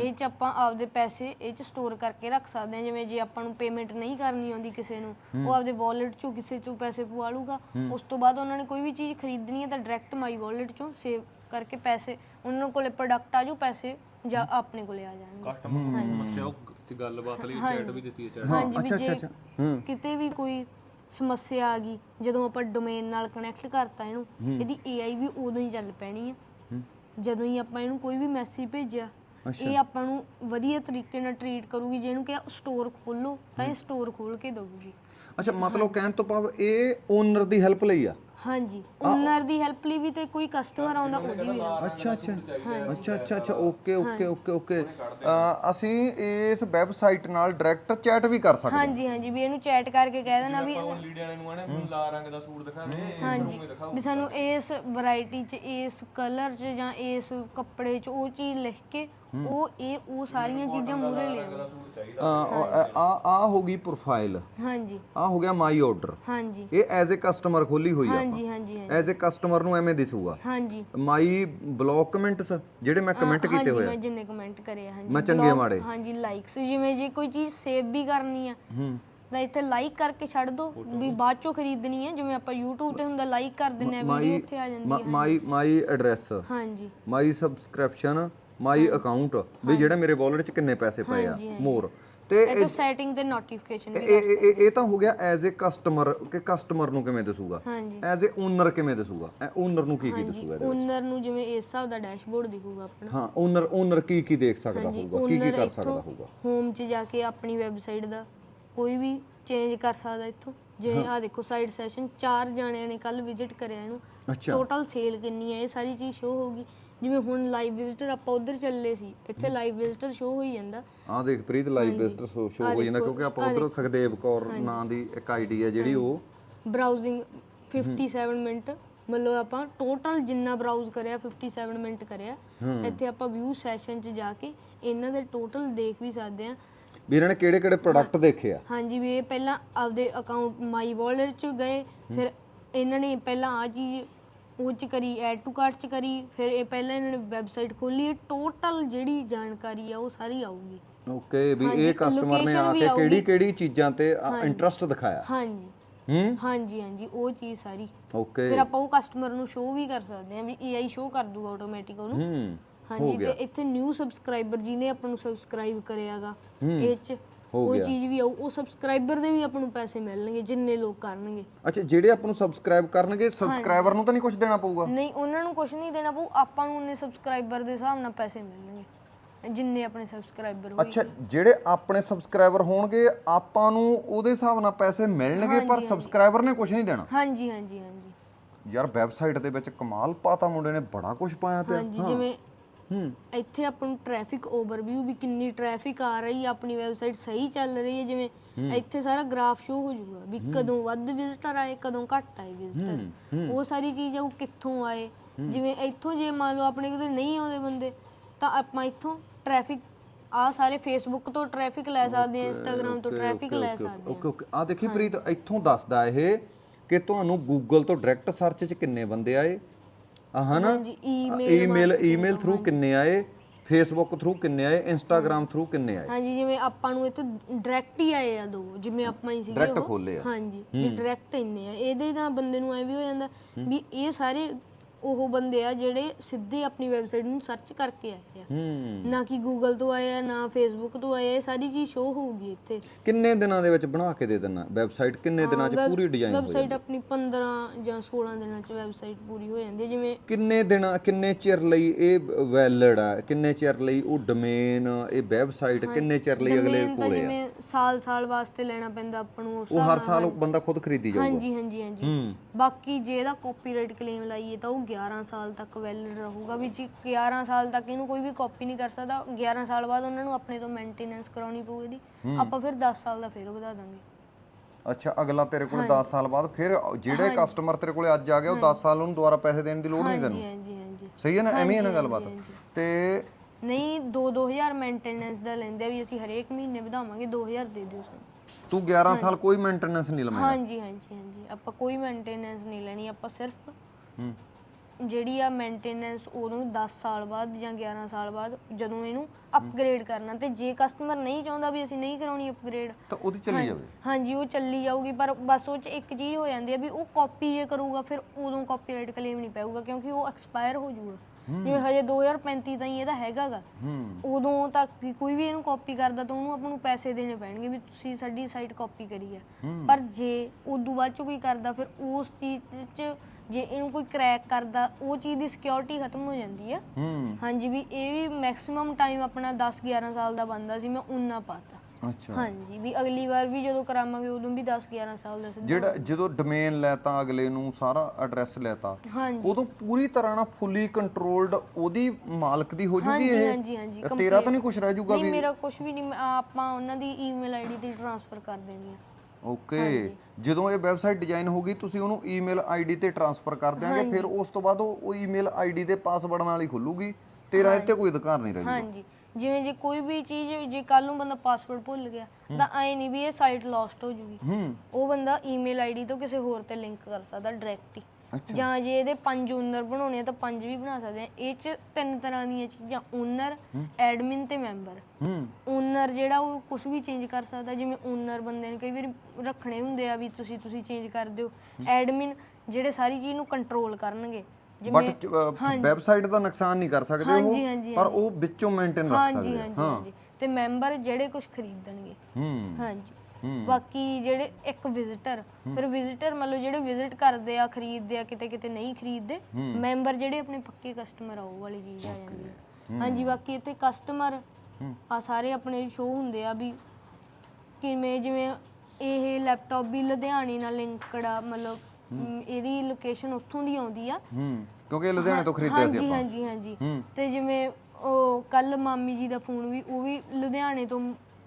ਇਹ ਚ ਆਪਾਂ ਆਪਦੇ ਪੈਸੇ ਇਹ ਚ ਸਟੋਰ ਕਰਕੇ ਰੱਖ ਸਕਦੇ ਹਾਂ ਜਿਵੇਂ ਜੇ ਆਪਾਂ ਨੂੰ ਪੇਮੈਂਟ ਨਹੀਂ ਕਰਨੀ ਆਉਂਦੀ ਕਿਸੇ ਨੂੰ ਉਹ ਆਪਦੇ ਵਾਲਟ ਚੋਂ ਕਿਸੇ ਚੋਂ ਪੈਸੇ ਪਵਾ ਲੂਗਾ। ਉਸ ਤੋਂ ਬਾਅਦ ਉਹਨਾਂ ਨੇ ਕੋਈ ਵੀ ਚੀਜ਼ ਖਰੀਦਣੀ ਹੈ ਤਾਂ ਡਾਇਰੈਕਟ ਮਾਈ ਵਾਲਟ ਚੋਂ ਸੇਵ ਕਰਕੇ ਪੈਸੇ ਉਹਨਾਂ ਕੋਲੇ ਪ੍ਰੋਡਕਟ ਆ ਜੋ ਪੈਸੇ ਜਾਂ ਆਪਣੇ ਕੋਲੇ ਆ ਜਾਣਗੇ। ਕਸਟਮਰ ਨੂੰ ਸਮੱਸਿਆ ਉਹ ਚ ਗੱਲਬਾਤ ਲਈ ਚੈਟ ਵੀ ਦਿੱਤੀ ਹੈ ਚੈਟ ਹਾਂਜੀ ਅੱਛਾ, ਵੀ ਅੱਛਾ, ਜੇ ਅੱਛਾ। ਹੂੰ। ਕਿਤੇ ਵੀ ਕੋਈ ਸਮੱਸਿਆ ਆ ਗਈ ਜਦੋਂ ਆਪਾਂ ਡੋਮੇਨ ਨਾਲ ਕਨੈਕਟ ਕਰਤਾ ਇਹਨੂੰ ਇਹਦੀ AI ਵੀ ਉਦੋਂ ਹੀ ਚੱਲ ਪੈਣੀ ਹੈ। ਜਦੋਂ ਹੀ ਆਪਾਂ ਇਹਨੂੰ ਕੋਈ ਵੀ ਮੈਸੇਜ ਭੇਜਿਆ ਇਹ ਆਪਾਂ ਨੂੰ ਵਧੀਆ ਤਰੀਕੇ ਨਾਲ ਟਰੀਟ ਕਰੂਗੀ ਜੇ ਇਹਨੂੰ ਕਿਹਾ ਸਟੋਰ ਖੋਲੋ ਤਾਂ ਇਹ ਸਟੋਰ ਖੋਲ ਕੇ ਦਊਗੀ। ਅੱਛਾ ਮਤਲਬ ਕਹਿਣ ਤੋਂ ਭਾਵ ਇਹ ਓਨਰ ਦੀ ਹੈਲਪ ਲਈ ਆ? ਹਾਂਜੀ ਓਨਰ ਦੀ ਹੈਲਪ ਲਈ ਵੀ ਤੇ ਕੋਈ ਕਸਟਮਰ ਆਉਂਦਾ ਉਹਦੀ ਵੀ help। ਅੱਛਾ ਅੱਛਾ। ਅੱਛਾ ਅੱਛਾ ਅੱਛਾ ਓਕੇ ਓਕੇ ਓਕੇ ਓਕੇ ਅ, ਅਸੀਂ ਇਸ ਵੈਬਸਾਈਟ ਨਾਲ ਡਾਇਰੈਕਟ ਚੈਟ ਵੀ ਕਰ ਸਕਦੇ ਹਾਂ। ਹਾਂਜੀ ਹਾਂਜੀ ਵੀ ਇਹਨੂੰ ਚੈਟ ਕਰਕੇ ਕਹਿ ਦੇਣਾ ਵੀ ਲੀਡਿਆਂ ਨੂੰ ਆਣੇ ਮੈਨੂੰ ਲਾਲ ਰੰਗ ਦਾ ਸੂਟ ਦਿਖਾ ਦੇ ਹਾਂਜੀ ਵੀ ਸਾਨੂੰ ਇਸ ਵੈਰਾਈਟੀ ਚ ਇਸ ਕਲਰ ਚ ਜਾਂ ਇਸ ਕੱਪੜੇ ਚ ਉਹ ਚੀਜ਼ ਲਿਖ ਕੇ ਉਹ ਇਹ ਉਹ ਸਾਰੀਆਂ ਚੀਜ਼ਾਂ ਮੂਰੇ ਲੈ ਆਓ ਆ ਆ ਹੋ ਗਈ ਪ੍ਰੋਫਾਈਲ ਹਾਂਜੀ। ਆ ਹੋ ਗਿਆ ਮਾਈ ਆਰਡਰ ਹਾਂਜੀ। ਇਹ ਐਜ਼ ਅ ਕਸਟਮਰ ਖੋਲੀ ਹੋਈ ਆ ਹਾਂਜੀ ਹਾਂਜੀ ਹਾਂਜੀ। ਐਜ਼ ਅ ਕਸਟਮਰ ਨੂੰ ਐਵੇਂ ਦਿਸੂਗਾ। ਹਾਂਜੀ। ਮਾਈ ਬਲੌਕ ਕਮੈਂਟਸ ਜਿਹੜੇ ਮੈਂ ਕਮੈਂਟ ਕੀਤੇ ਹਾਂਜੀ ਹੋਏ ਮੈਂ ਜਿੰਨੇ ਕਮੈਂਟ ਕਰੇ ਆ ਹਾਂਜੀ। ਮੈਂ ਚੰਗੇ blog- ਮਾੜੇ। ਹਾਂਜੀ ਲਾਈਕਸ ਜਿਵੇਂ ਜੇ ਕੋਈ ਚੀਜ਼ ਸੇਵ ਵੀ ਕਰਨੀ ਆ ਤਾਂ ਇੱਥੇ ਲਾਈਕ ਕਰਕੇ ਛੱਡ ਦੋ ਵੀ ਬਾਅਦ ਚੋਂ ਖਰੀਦਣੀ ਹੈ ਜਿਵੇਂ ਆਪਾਂ YouTube ਤੇ ਹੁੰਦਾ ਲਾਈਕ ਕਰ ਦਿੰਨੇ ਆ ਵੀਡੀਓ ਉੱਥੇ ਆ ਜਾਂਦੀ ਹੈ ਮਾਈ ਮਾਈ ਐਡਰੈਸ ਹਾਂਜੀ। ਮਾਈ ਸਬਸਕ੍ਰਿਪਸ਼ਨ ਮਾਈ ਅਕਾਊਂਟ ਵੀ ਜਿਹੜੇ ਮੇਰੇ ਵਾਲਟ 'ਚ ਕਿੰਨੇ ਪੈਸੇ ਪਏ ਆ ਮੋਰ ਤੇ ਇਹ ਤੋਂ ਸੈਟਿੰਗ ਤੇ ਨੋਟੀਫਿਕੇਸ਼ਨ ਵੀ ਇਹ ਇਹ- ਤਾਂ ਹੋ ਗਿਆ ਐਜ਼ ਅ ਕਸਟਮਰ ਕਿ ਕਸਟਮਰ ਨੂੰ ਕਿਵੇਂ ਦਿਸੂਗਾ? ਹਾਂਜੀ। ਐਜ਼ ਅ ਓਨਰ ਕਿਵੇਂ ਦਿਸੂਗਾ? ਓਨਰ ਨੂੰ ਕੀ ਕੀ ਦਿਸੂਗਾ ਇਹਦੇ? ਓਨਰ ਨੂੰ ਜਿਵੇਂ ਇਸ ਹਿਸਾਬ ਦਾ ਡੈਸ਼ਬੋਰਡ ਦਿਖੂਗਾ ਆਪਣਾ। ਹਾਂ ਓਨਰ ਓਨਰ ਕੀ ਕੀ ਦੇਖ ਸਕਦਾ ਹੋਊਗਾ ਕੀ ਕੀ owner ਕਰ ਇੱਥੋਂ ਸਕਦਾ ਹੋਊਗਾ? ਹੋਮ 'ਚ ਜਾ ਕੇ ਆਪਣੀ ਵੈਬਸਾਈਟ ਦਾ ਕੋਈ ਵੀ ਚੇਂਜ ਕਰ ਸਕਦਾ ਇੱਥੋਂ। ਜਿਵੇਂ ਆ ਦੇਖੋ ਸਾਈਡ ਸੈਸ਼ਨ ਚਾਰ ਜਾਣਿਆਂ ਨੇ ਕੱਲ ਵਿਜ਼ਿਟ ਕਰਿਆ ਇਹਨੂੰ। ਅੱਛਾ। ਟੋਟਲ ਸੇਲ ਕਿੰਨੀ ਹੈ ਇਹ ਸਾਰੀ ਚੀਜ਼ ਸ਼ੋ ਹੋਊਗੀ ਜਿਵੇਂ ਹੁਣ ਲਾਈਵ ਵਿਜ਼ਿਟਰ ਆਪਾਂ ਉਧਰ ਚੱਲੇ ਸੀ ਇੱਥੇ ਲਾਈਵ ਵਿਜ਼ਿਟਰ ਸ਼ੋ ਹੋਈ ਜਾਂਦਾ। ਆਹ ਦੇਖ ਪ੍ਰੀਤ ਲਾਈਵ ਬੇਸਡ ਸ਼ੋ ਹੋ ਜਾਂਦਾ ਕਿਉਂਕਿ ਆਪਾਂ ਉਧਰੋਂ ਸੁਖਦੇਵ ਕੌਰ ਨਾਂ ਦੀ ਇੱਕ ਆਈਡੀ ਹੈ ਜਿਹੜੀ ਉਹ। ਬਰਾਊਜ਼ਿੰਗ 57 ਮਿੰਟ ਮਤਲਬ ਆਪਾਂ ਟੋਟਲ ਜਿੰਨਾ ਬਰਾਊਜ਼ ਕਰਿਆ 57 ਮਿੰਟ ਕਰਿਆ। ਇੱਥੇ ਆਪਾਂ ਵਿਊ ਸੈਸ਼ਨ 'ਚ ਜਾ ਕੇ ਇਹਨਾਂ ਦੇ ਟੋਟਲ ਦੇਖ ਵੀ ਸਕਦੇ ਆ ਵੀ ਇਹਨਾਂ ਨੇ ਕਿਹੜੇ ਕਿਹੜੇ ਪ੍ਰੋਡਕਟ ਦੇਖੇ ਆ? ਹਾਂਜੀ ਵੀ ਇਹ ਪਹਿਲਾਂ ਆਪਦੇ ਅਕਾਊਂਟ ਮਾਈ ਵਾਲਟ 'ਚ ਗਏ ਫਿਰ ਇਹਨਾਂ ਨੇ ਪਹਿਲਾਂ ਆ ਚੀਜ਼ ਉਹ 'ਚ ਕਰੀ ਐਡ ਟੂ ਕਾਰਟ 'ਚ ਕਰੀ ਫਿਰ ਇਹ ਪਹਿਲਾਂ ਇਹਨਾਂ ਨੇ ਵੈਬਸਾਈਟ ਖੋਲੀ ਹੈ। ਟੋਟਲ ਜਿਹੜੀ ਜਾਣਕਾਰੀ ਆ ਉਹ ਸਾਰੀ ਆਊਗੀ। ਓਕੇ ਵੀ ਹਾਂਜੀ, ਇਹ ਕਸਟਮਰ ਨੇ location ਆ ਵੀ ਕੇ ਆਊਗੀ। ਕਿਹੜੀ ਕਿਹੜੀ ਚੀਜ਼ਾਂ ਤੇ ਇੰਟਰਸਟ ਦਿਖਾਇਆ? ਹਾਂਜੀ। ਹੂੰ? ਹਾਂਜੀ ਹਾਂਜੀ ਉਹ ਚੀਜ਼ ਸਾਰੀ। ਓਕੇ ਫਿਰ ਆਪਾਂ ਉਹ ਕਸਟਮਰ ਨੂੰ ਸ਼ੋਅ ਵੀ ਕਰ ਸਕਦੇ ਹਾਂ ਵੀ AI ਸ਼ੋਅ ਕਰ ਦੂਗਾ ਆਟੋਮੈਟਿਕ ਉਹਨੂੰ। ਹੂੰ ਹਾਂਜੀ ਤੇ ਇੱਥੇ ਨਿਊ ਸਬਸਕ੍ਰਾਈਬਰ ਜਿਹਨੇ ਆਪਾਂ ਨੂੰ ਸਬਸਕ੍ਰਾਈਬ ਕਰਿਆਗਾ ਇਹ ਚ। ਉਹ ਚੀਜ਼ ਵੀ ਆਊ ਉਹ ਸਬਸਕ੍ਰਾਈਬਰ ਦੇ ਵੀ ਆਪਾਂ ਨੂੰ ਪੈਸੇ ਮਿਲਣਗੇ ਜਿੰਨੇ ਲੋਕ ਕਰਨਗੇ। ਅੱਛਾ ਜਿਹੜੇ ਆਪਾਂ ਨੂੰ ਸਬਸਕ੍ਰਾਈਬ ਕਰਨਗੇ ਸਬਸਕ੍ਰਾਈਬਰ ਨੂੰ ਤਾਂ ਨਹੀਂ ਕੁਝ ਦੇਣਾ ਪਊਗਾ? ਨਹੀਂ ਉਹਨਾਂ ਨੂੰ ਕੁਝ ਨਹੀਂ ਦੇਣਾ ਪਊ ਆਪਾਂ ਨੂੰ ਉਹਨੇ ਸਬਸਕ੍ਰਾਈਬਰ ਦੇ ਹਿਸਾਬ ਨਾਲ ਪੈਸੇ ਮਿਲਣਗੇ ਜਿੰਨੇ ਆਪਣੇ ਸਬਸਕ੍ਰਾਈਬਰ ਹੋਏ। ਅੱਛਾ ਜਿਹੜੇ ਆਪਣੇ ਸਬਸਕ੍ਰਾਈਬਰ ਹੋਣਗੇ ਆਪਾਂ ਨੂੰ ਉਹਦੇ ਹਿਸਾਬ ਨਾਲ ਪੈਸੇ ਮਿਲਣਗੇ ਪਰ ਸਬਸਕ੍ਰਾਈਬਰ ਨੇ ਕੁਝ ਨਹੀਂ ਦੇਣਾ? ਹਾਂਜੀ ਹਾਂਜੀ ਹਾਂਜੀ। ਯਾਰ ਵੈਬਸਾਈਟ ਦੇ ਵਿੱਚ ਕਮਾਲ ਪਾਤਾ ਮੁੰਡੇ ਨੇ ਬੜਾ ਕੁਝ ਪਾਇਆ ਪਿਆ। ਹਾਂਜੀ ਜਿਵੇਂ ਹੂੰ। ਇੱਥੇ ਆਪਾਂ ਨੂੰ ਟ੍ਰੈਫਿਕ ਓਵਰਵਿਊ ਵੀ ਕਿੰਨੀ ਟ੍ਰੈਫਿਕ ਆ ਰਹੀ ਹੈ ਆਪਣੀ ਵੈਬਸਾਈਟ ਸਹੀ ਚੱਲ ਰਹੀ ਹੈ ਜਿਵੇਂ ਇੱਥੇ ਸਾਰਾ ਗ੍ਰਾਫ ਸ਼ੋ ਹੋ ਜਾਊਗਾ ਵੀ ਕਦੋਂ ਵੱਧ ਵਿਜ਼ਿਟਰ ਆਏ ਕਦੋਂ ਘੱਟ ਆਏ ਵਿਜ਼ਿਟਰ ਉਹ ਸਾਰੀ ਚੀਜ਼ ਆ ਉਹ ਕਿੱਥੋਂ ਆਏ? ਜਿਵੇਂ ਇੱਥੋਂ ਜੇ ਮੰਨ ਲਓ ਆਪਣੇ ਕਿਤੇ ਨਹੀਂ ਆਉਂਦੇ ਬੰਦੇ ਤਾਂ ਆਪਾਂ ਇੱਥੋਂ ਟ੍ਰੈਫਿਕ ਆ ਸਾਰੇ ਫੇਸਬੁੱਕ ਤੋਂ ਟ੍ਰੈਫਿਕ ਲੈ ਸਕਦੇ ਆ ਇੰਸਟਾਗ੍ਰam ਤੋਂ ਟ੍ਰੈਫਿਕ ਲੈ ਸਕਦੇ ਆ। ਓਕੇ ਓਕੇ ਆ ਦੇਖੀ ਪ੍ਰੀਤ ਇੱਥੋਂ ਦੱਸਦਾ ਇਹ ਕਿ ਤੁਹਾਨੂੰ ਗੂਗਲ ਤੋਂ ਡਾਇਰੈਕਟ ਸਰਚ 'ਚ ਕਿੰਨੇ ਬੰਦੇ ਆਏ? ਹਨਾ ਹਾਂਜੀ ਈਮੇਲ ਈਮੇਲ ਈਮੇਲ ਥਰੂ ਕਿੰਨੇ ਆਏ? ਫੇਸਬੁੱਕ ਥਰੂ ਕਿੰਨੇ ਆਏ? ਇੰਸਟਾਗ੍ਰam ਥਰੂ ਕਿੰਨੇ ਆਏ? ਹਾਂਜੀ ਜਿਵੇਂ ਆਪਾਂ ਨੂੰ ਇੱਥੇ ਡਾਇਰੈਕਟ ਹੀ ਆਏ ਆ ਦੋ ਜਿਵੇਂ ਆਪਾਂ ਹੀ ਸੀਗੇ Direct ਖੋਲੇ ਆ। ਹਾਂਜੀ ਵੀ ਡਾਇਰੈਕਟ ਇੰਨੇ ਆ। ਇਹਦੇ ਤਾਂ ਬੰਦੇ ਨੂੰ ਐ ਵੀ ਹੋ ਜਾਂਦਾ ਵੀ ਇਹ ਸਾਰੇ ਉਹ ਬੰਦੇ ਆ ਜਿਹੜੇ ਸਿੱਧੇ ਆਪਣੀ ਵੈਬਸਾਈਟ ਨੂੰ ਸਰਚ ਕਰਕੇ ਆਏ ਆ। ਹੂੰ। ਨਾ ਕਿ ਗੂਗਲ ਤੋਂ ਆਏ ਆ ਨਾ ਫੇਸਬੁੱਕ ਤੋਂ ਆਏ ਆ ਇਹ ਸਾਰੀ ਚੀਜ਼ ਸ਼ੋ ਹੋਊਗੀ ਇੱਥੇ। ਕਿੰਨੇ ਦਿਨਾਂ ਦੇ ਵਿੱਚ ਬਣਾ ਕੇ ਦੇ ਦੇਣਾ ਵੈਬਸਾਈਟ ਕਿੰਨੇ ਦਿਨਾਂ 'ਚ ਪੂਰੀ ਡਿਜ਼ਾਈਨ ਹੋ ਵੈਬਸਾਈਟ ਆਪਣੀ 15 ਜਾਂ 16 ਦਿਨਾਂ ਚ ਵੈਬਸਾਈਟ ਪੂਰੀ ਹੋ ਜਾਂਦੀ ਹੈ ਜਿਵੇਂ ਕਿੰਨੇ ਦਿਨਾਂ ਕਿੰਨੇ ਚਿਰ ਲਈ ਇਹ ਵੈਲਿਡ ਆ? ਕਿੰਨੇ ਚਿਰ ਲਈ ਉਹ ਡੋਮੇਨ ਇਹ ਵੈਬਸਾਈਟ ਕਿੰਨੇ ਚਿਰ ਲਈ ਅਗਲੇ ਕੋਲੇ ਆ? ਜਿਵੇਂ ਸਾਲ ਸਾਲ ਵਾਸਤੇ ਲੈਣਾ ਪੈਂਦਾ ਆਪਾਂ ਨੂੰ ਉਹ ਹਰ ਸਾਲ ਬੰਦਾ ਖੁਦ ਖਰੀਦੀ ਜਾਊਗਾ। ਹਾਂਜੀ ਹਾਂਜੀ ਹਾਂਜੀ। ਬਾਕੀ ਜੇ ਇਹਦਾ ਕਾਪੀਰਾਈਟ ਕਲੇਮ ਲਾਈਏ ਤਾਂ ਉਹ 11 ਸਾਲ ਤੱਕ ਵੈਲਿਡ ਰਹੂਗਾ ਵੀ ਜੀ 11 ਸਾਲ ਤੱਕ ਇਹਨੂੰ ਕੋਈ ਵੀ ਕਾਪੀ ਨਹੀਂ ਕਰ ਸਕਦਾ 11 ਸਾਲ ਬਾਅਦ ਉਹਨਾਂ ਨੂੰ ਆਪਣੇ ਤੋਂ ਮੇਨਟੇਨੈਂਸ ਕਰਾਉਣੀ ਪਊ ਇਹਦੀ। ਆਪਾਂ ਫਿਰ 10 ਸਾਲ ਦਾ ਫਿਰ ਵਧਾ ਦਾਂਗੇ। ਅੱਛਾ ਅਗਲਾ ਤੇਰੇ ਕੋਲ 10 ਸਾਲ ਬਾਅਦ ਫਿਰ ਜਿਹੜੇ ਕਸਟਮਰ ਤੇਰੇ ਕੋਲੇ ਅੱਜ ਆ ਗਿਆ ਉਹ 10 ਸਾਲ ਉਹਨੂੰ ਦੁਬਾਰਾ ਪੈਸੇ ਦੇਣ ਦੀ ਲੋੜ ਨਹੀਂ ਤੈਨੂੰ? ਹਾਂਜੀ ਹਾਂਜੀ ਹਾਂਜੀ। ਸਹੀ ਹੈ ਨਾ? ਐਵੇਂ ਹੀ ਨਾ ਗੱਲਬਾਤ? ਤੇ ਨਹੀਂ 2-2000 ਮੇਨਟੇਨੈਂਸ ਦਾ ਲੈਂਦੇ ਆ ਵੀ ਅਸੀਂ ਹਰੇਕ ਮਹੀਨੇ ਵਧਾਵਾਂਗੇ 2000 ਦੇ ਦਿਓ ਸਾਨੂੰ। ਤੂੰ 11 ਸਾਲ ਕੋਈ ਮੇਨਟੇਨੈਂਸ ਨਹੀਂ ਲਵੇਂਗਾ ਹਾਂਜੀ ਹਾਂਜੀ ਹਾਂਜੀ। ਆਪਾਂ ਕੋਈ ਮੇਨਟੇਨੈਂਸ ਨਹੀਂ ਲੈਣੀ ਆਪਾਂ ਸਿਰਫ ਹੂੰ। ਜਿਹੜੀ ਆ ਮੇਨਟੇਨੈਂਸ ਉਹਨੂੰ 10 ਸਾਲ ਬਾਅਦ ਜਾਂ 11 ਸਾਲ ਬਾਅਦ ਜਦੋਂ ਇਹਨੂੰ ਅਪਗ੍ਰੇਡ ਕਰਨਾ ਤੇ ਜੇ ਕਸਟਮਰ ਨਹੀਂ ਚਾਹੁੰਦਾ ਵੀ ਅਸੀਂ ਨਹੀਂ ਕਰਾਉਣੀ ਅਪਗ੍ਰੇਡ ਤਾਂ ਉਹਦੀ ਚੱਲੀ ਜਾਵੇ। ਹਾਂਜੀ ਉਹ ਚੱਲੀ ਜਾਊਗੀ ਪਰ ਬਸ ਉਹ ਚ ਇੱਕ ਚੀਜ਼ ਹੋ ਜਾਂਦੀ ਹੈ ਵੀ ਉਹ ਕਾਪੀ ਜੇ ਕਰੂਗਾ ਫਿਰ ਉਦੋਂ ਕਾਪੀਰਾਈਟ ਕਲੇਮ ਨਹੀਂ ਪਾਊਗਾ ਕਿਉਂਕਿ ਉਹ ਐਕਸਪਾਇਰ ਹੋ ਜਾਊਗਾ। ਜਿਵੇਂ ਹਜੇ 2035 ਤਾਈਂ ਇਹਦਾ ਹੈਗਾਗਾ ਉਦੋਂ ਤੱਕ ਵੀ ਕੋਈ ਵੀ ਇਹਨੂੰ ਕਾਪੀ ਕਰਦਾ ਤਾਂ ਉਹਨੂੰ ਆਪਾਂ ਨੂੰ ਪੈਸੇ ਦੇਣੇ ਪੈਣਗੇ ਵੀ ਤੁਸੀਂ ਸਾਡੀ ਸਾਈਟ ਕਾਪੀ ਕਰੀ ਆ। ਪਰ ਜੇ ਉਦੋਂ ਬਾਅਦ ਚ ਕੋਈ ਕਰਦਾ ਫਿਰ ਉਸ ਚੀਜ਼ 'ਚ ਜੇ ਇਹਨੂੰ ਕੋਈ ਕ੍ਰੈਕ ਕਰਦਾ ਉਹ ਚੀਜ਼ ਦੀ ਸਿਕਿਉਰਿਟੀ ਖਤਮ ਹੋ ਜਾਂਦੀ ਆ। ਹੂੰ। ਹਾਂਜੀ ਵੀ ਇਹ ਵੀ ਮੈਕਸਿਮਮ ਟਾਈਮ ਆਪਣਾ 10 11 ਸਾਲ ਦਾ ਬੰਦਾ ਸੀ ਮੈਂ ਉਨਾ ਪਾਤਾ। ਅੱਛਾ। ਹਾਂਜੀ ਵੀ ਅਗਲੀ ਵਾਰ ਵੀ ਜਦੋਂ ਕਰਾਵਾਂਗੇ ਉਦੋਂ ਵੀ 10 11 ਸਾਲ ਦਾ ਸਿੱਧਾ ਜਿਹੜਾ ਜਦੋਂ ਡੋਮੇਨ ਲੈਤਾ ਅਗਲੇ ਨੂੰ ਸਾਰਾ ਐਡਰੈਸ ਲੈਤਾ ਹਾਂਜੀ। ਉਦੋਂ ਪੂਰੀ ਤਰ੍ਹਾਂ ਨਾਲ ਫੁੱਲੀ ਕੰਟਰੋਲਡ ਉਹਦੀ ਮਾਲਕ ਦੀ ਹੋ ਜੂਗੀ ਹਾਂਜੀ ਇਹ? ਹਾਂਜੀ ਹਾਂਜੀ ਤੇਰਾ ਤਾਂ ਨਹੀਂ ਕੁਝ ਰਹਿ ਜੂਗਾ ਨਹੀਂ ਵੀ? ਮੇਰਾ ਕੁਝ ਵੀ ਨਹੀਂ ਮੈਂ- ਆਪਾਂ ਉਹਨਾਂ ਦੀ ਈਮੇਲ ਆਈਡੀ ਤੇ ਟ੍ਰਾਂਸਫਰ ਕਰ ਦੇਣੀ ਆ। ਓਕੇ। ਜਦੋਂ ਇਹ ਵੈਬਸਾਈਟ ਡਿਜ਼ਾਈਨ ਹੋਗੀ ਤੁਸੀਂ ਉਹਨੂੰ ਈਮੇਲ ਆਈਡੀ ਤੇ ਟ੍ਰਾਂਸਫਰ ਕਰ ਦਿਆਂਗੇ ਫਿਰ ਉਸ ਤੋਂ ਬਾਅਦ ਉਹ ਈਮੇਲ ਆਈਡੀ ਤੇ ਪਾਸਵਰਡ ਨਾਲ ਹੀ ਖੁੱਲੂਗੀ ਤੇਰਾ ਇੱਥੇ ਕੋਈ ਅਧਿਕਾਰ ਨਹੀਂ ਰਹੇਗਾ। ਹਾਂਜੀ। ਜਿਵੇਂ ਜੇ ਕੋਈ ਵੀ ਚੀਜ਼ ਜੇ ਕੱਲ ਨੂੰ ਬੰਦਾ ਪਾਸਵਰਡ ਭੁੱਲ ਗਿਆ ਤਾਂ ਐ ਨਹੀਂ ਵੀ ਇਹ ਸਾਈਟ ਲੌਸਟ ਹੋ ਜੂਗੀ। ਹੂੰ। ਉਹ ਬੰਦਾ ਈਮੇਲ ਆਈਡੀ ਤੋਂ ਕਿਸੇ ਹੋਰ ਤੇ ਲਿੰਕ ਕਰ ਸਕਦਾ ਡਾਇਰੈਕਟ ਹੀ ਜਾਂ ਜੇ ਇਹਦੇ ਪੰਜ ਓਨਰ ਬਣਾਉਣੇ ਆ ਤਾਂ ਪੰਜ ਵੀ ਬਣਾ ਸਕਦੇ ਆ। ਇਹ ਚ ਤਿੰਨ ਤਰ੍ਹਾਂ ਦੀਆਂ ਚੀਜ਼ਾਂ ਓਨਰ ਐਡਮਿਨ ਤੇ ਮੈਂਬਰ ਹੂੰ। ਓਨਰ ਜਿਹੜਾ ਉਹ ਕੁਝ ਵੀ ਚੇਂਜ ਕਰ ਸਕਦਾ ਜਿਵੇਂ ਓਨਰ ਬੰਦੇ ਨੇ ਕਈ ਵਾਰੀ ਰੱਖਣੇ ਹੁੰਦੇ ਆ ਵੀ ਤੁਸੀਂ ਤੁਸੀਂ ਚੇਂਜ ਕਰ ਦਿਓ। ਐਡਮਿਨ ਜਿਹੜੇ ਸਾਰੀ ਚੀਜ਼ ਨੂੰ ਕੰਟਰੋਲ ਕਰਨਗੇ। ਜਿਵੇਂ ਬਟ ਵੈਬਸਾਈਟ ਦਾ ਨੁਕਸਾਨ ਨਹੀਂ ਕਰ ਸਕਦੇ ਉਹ ਪਰ ਉਹ ਵਿੱਚੋਂ ਮੇਨਟੇਨ ਰੱਖ ਸਕਦੇ। ਹਾਂਜੀ ਹਾਂਜੀ ਤੇ ਮੈਂਬਰ ਜਿਹੜੇ ਕੁਝ ਖਰੀਦਣਗੇ। ਹੂੰ। ਹਾਂਜੀ। ਬਾਕੀ ਜਿਹੜੇ ਇੱਕ ਵਿਜ਼ਿਟਰ ਫਿਰ ਵਿਜ਼ਿਟਰ ਮੰਨ ਲਓ ਜਿਹੜੇ ਵਿਜ਼ਿਟ ਕਰਦੇ ਆ ਖਰੀਦਦੇ ਆ ਕਿਤੇ ਕਿਤੇ ਨਹੀਂ ਖਰੀਦਦੇ ਮੈਂਬਰ ਜਿਹੜੇ ਆਪਣੇ ਪੱਕੇ ਕਸਟਮਰ ਆ ਉਹ ਵਾਲੀ ਚੀਜ਼ ਆ ਜਾਂਦੀ ਹੈ। ਹਾਂਜੀ ਬਾਕੀ ਇੱਥੇ ਕਸਟਮਰ ਆ ਸਾਰੇ ਆਪਣੇ ਸ਼ੋ ਹੁੰਦੇ ਆ ਵੀ ਕਿਵੇਂ ਜਿਵੇਂ ਇਹ ਲੈਪਟਾਪ ਵੀ ਲੁਧਿਆਣੇ ਨਾਲ ਲਿੰਕਡ ਆ ਮਤਲਬ ਇਹਦੀ ਲੋਕੇਸ਼ਨ ਉੱਥੋਂ ਦੀ ਆਉਂਦੀ ਆ। ਹੂੰ ਕਿਉਂਕਿ ਇਹ ਲੁਧਿਆਣੇ ਤੋਂ ਖਰੀਦਿਆ ਸੀ ਹਾਂਜੀ ਆਪਾਂ ਹਾਂਜੀ। ਹਾਂਜੀ ਤੇ ਜਿਵੇਂ ਉਹ ਕੱਲ ਮਾਮੀ ਜੀ ਦਾ ਫੋਨ ਵੀ ਉਹ ਵੀ ਲੁਧਿਆਣੇ ਤੋਂ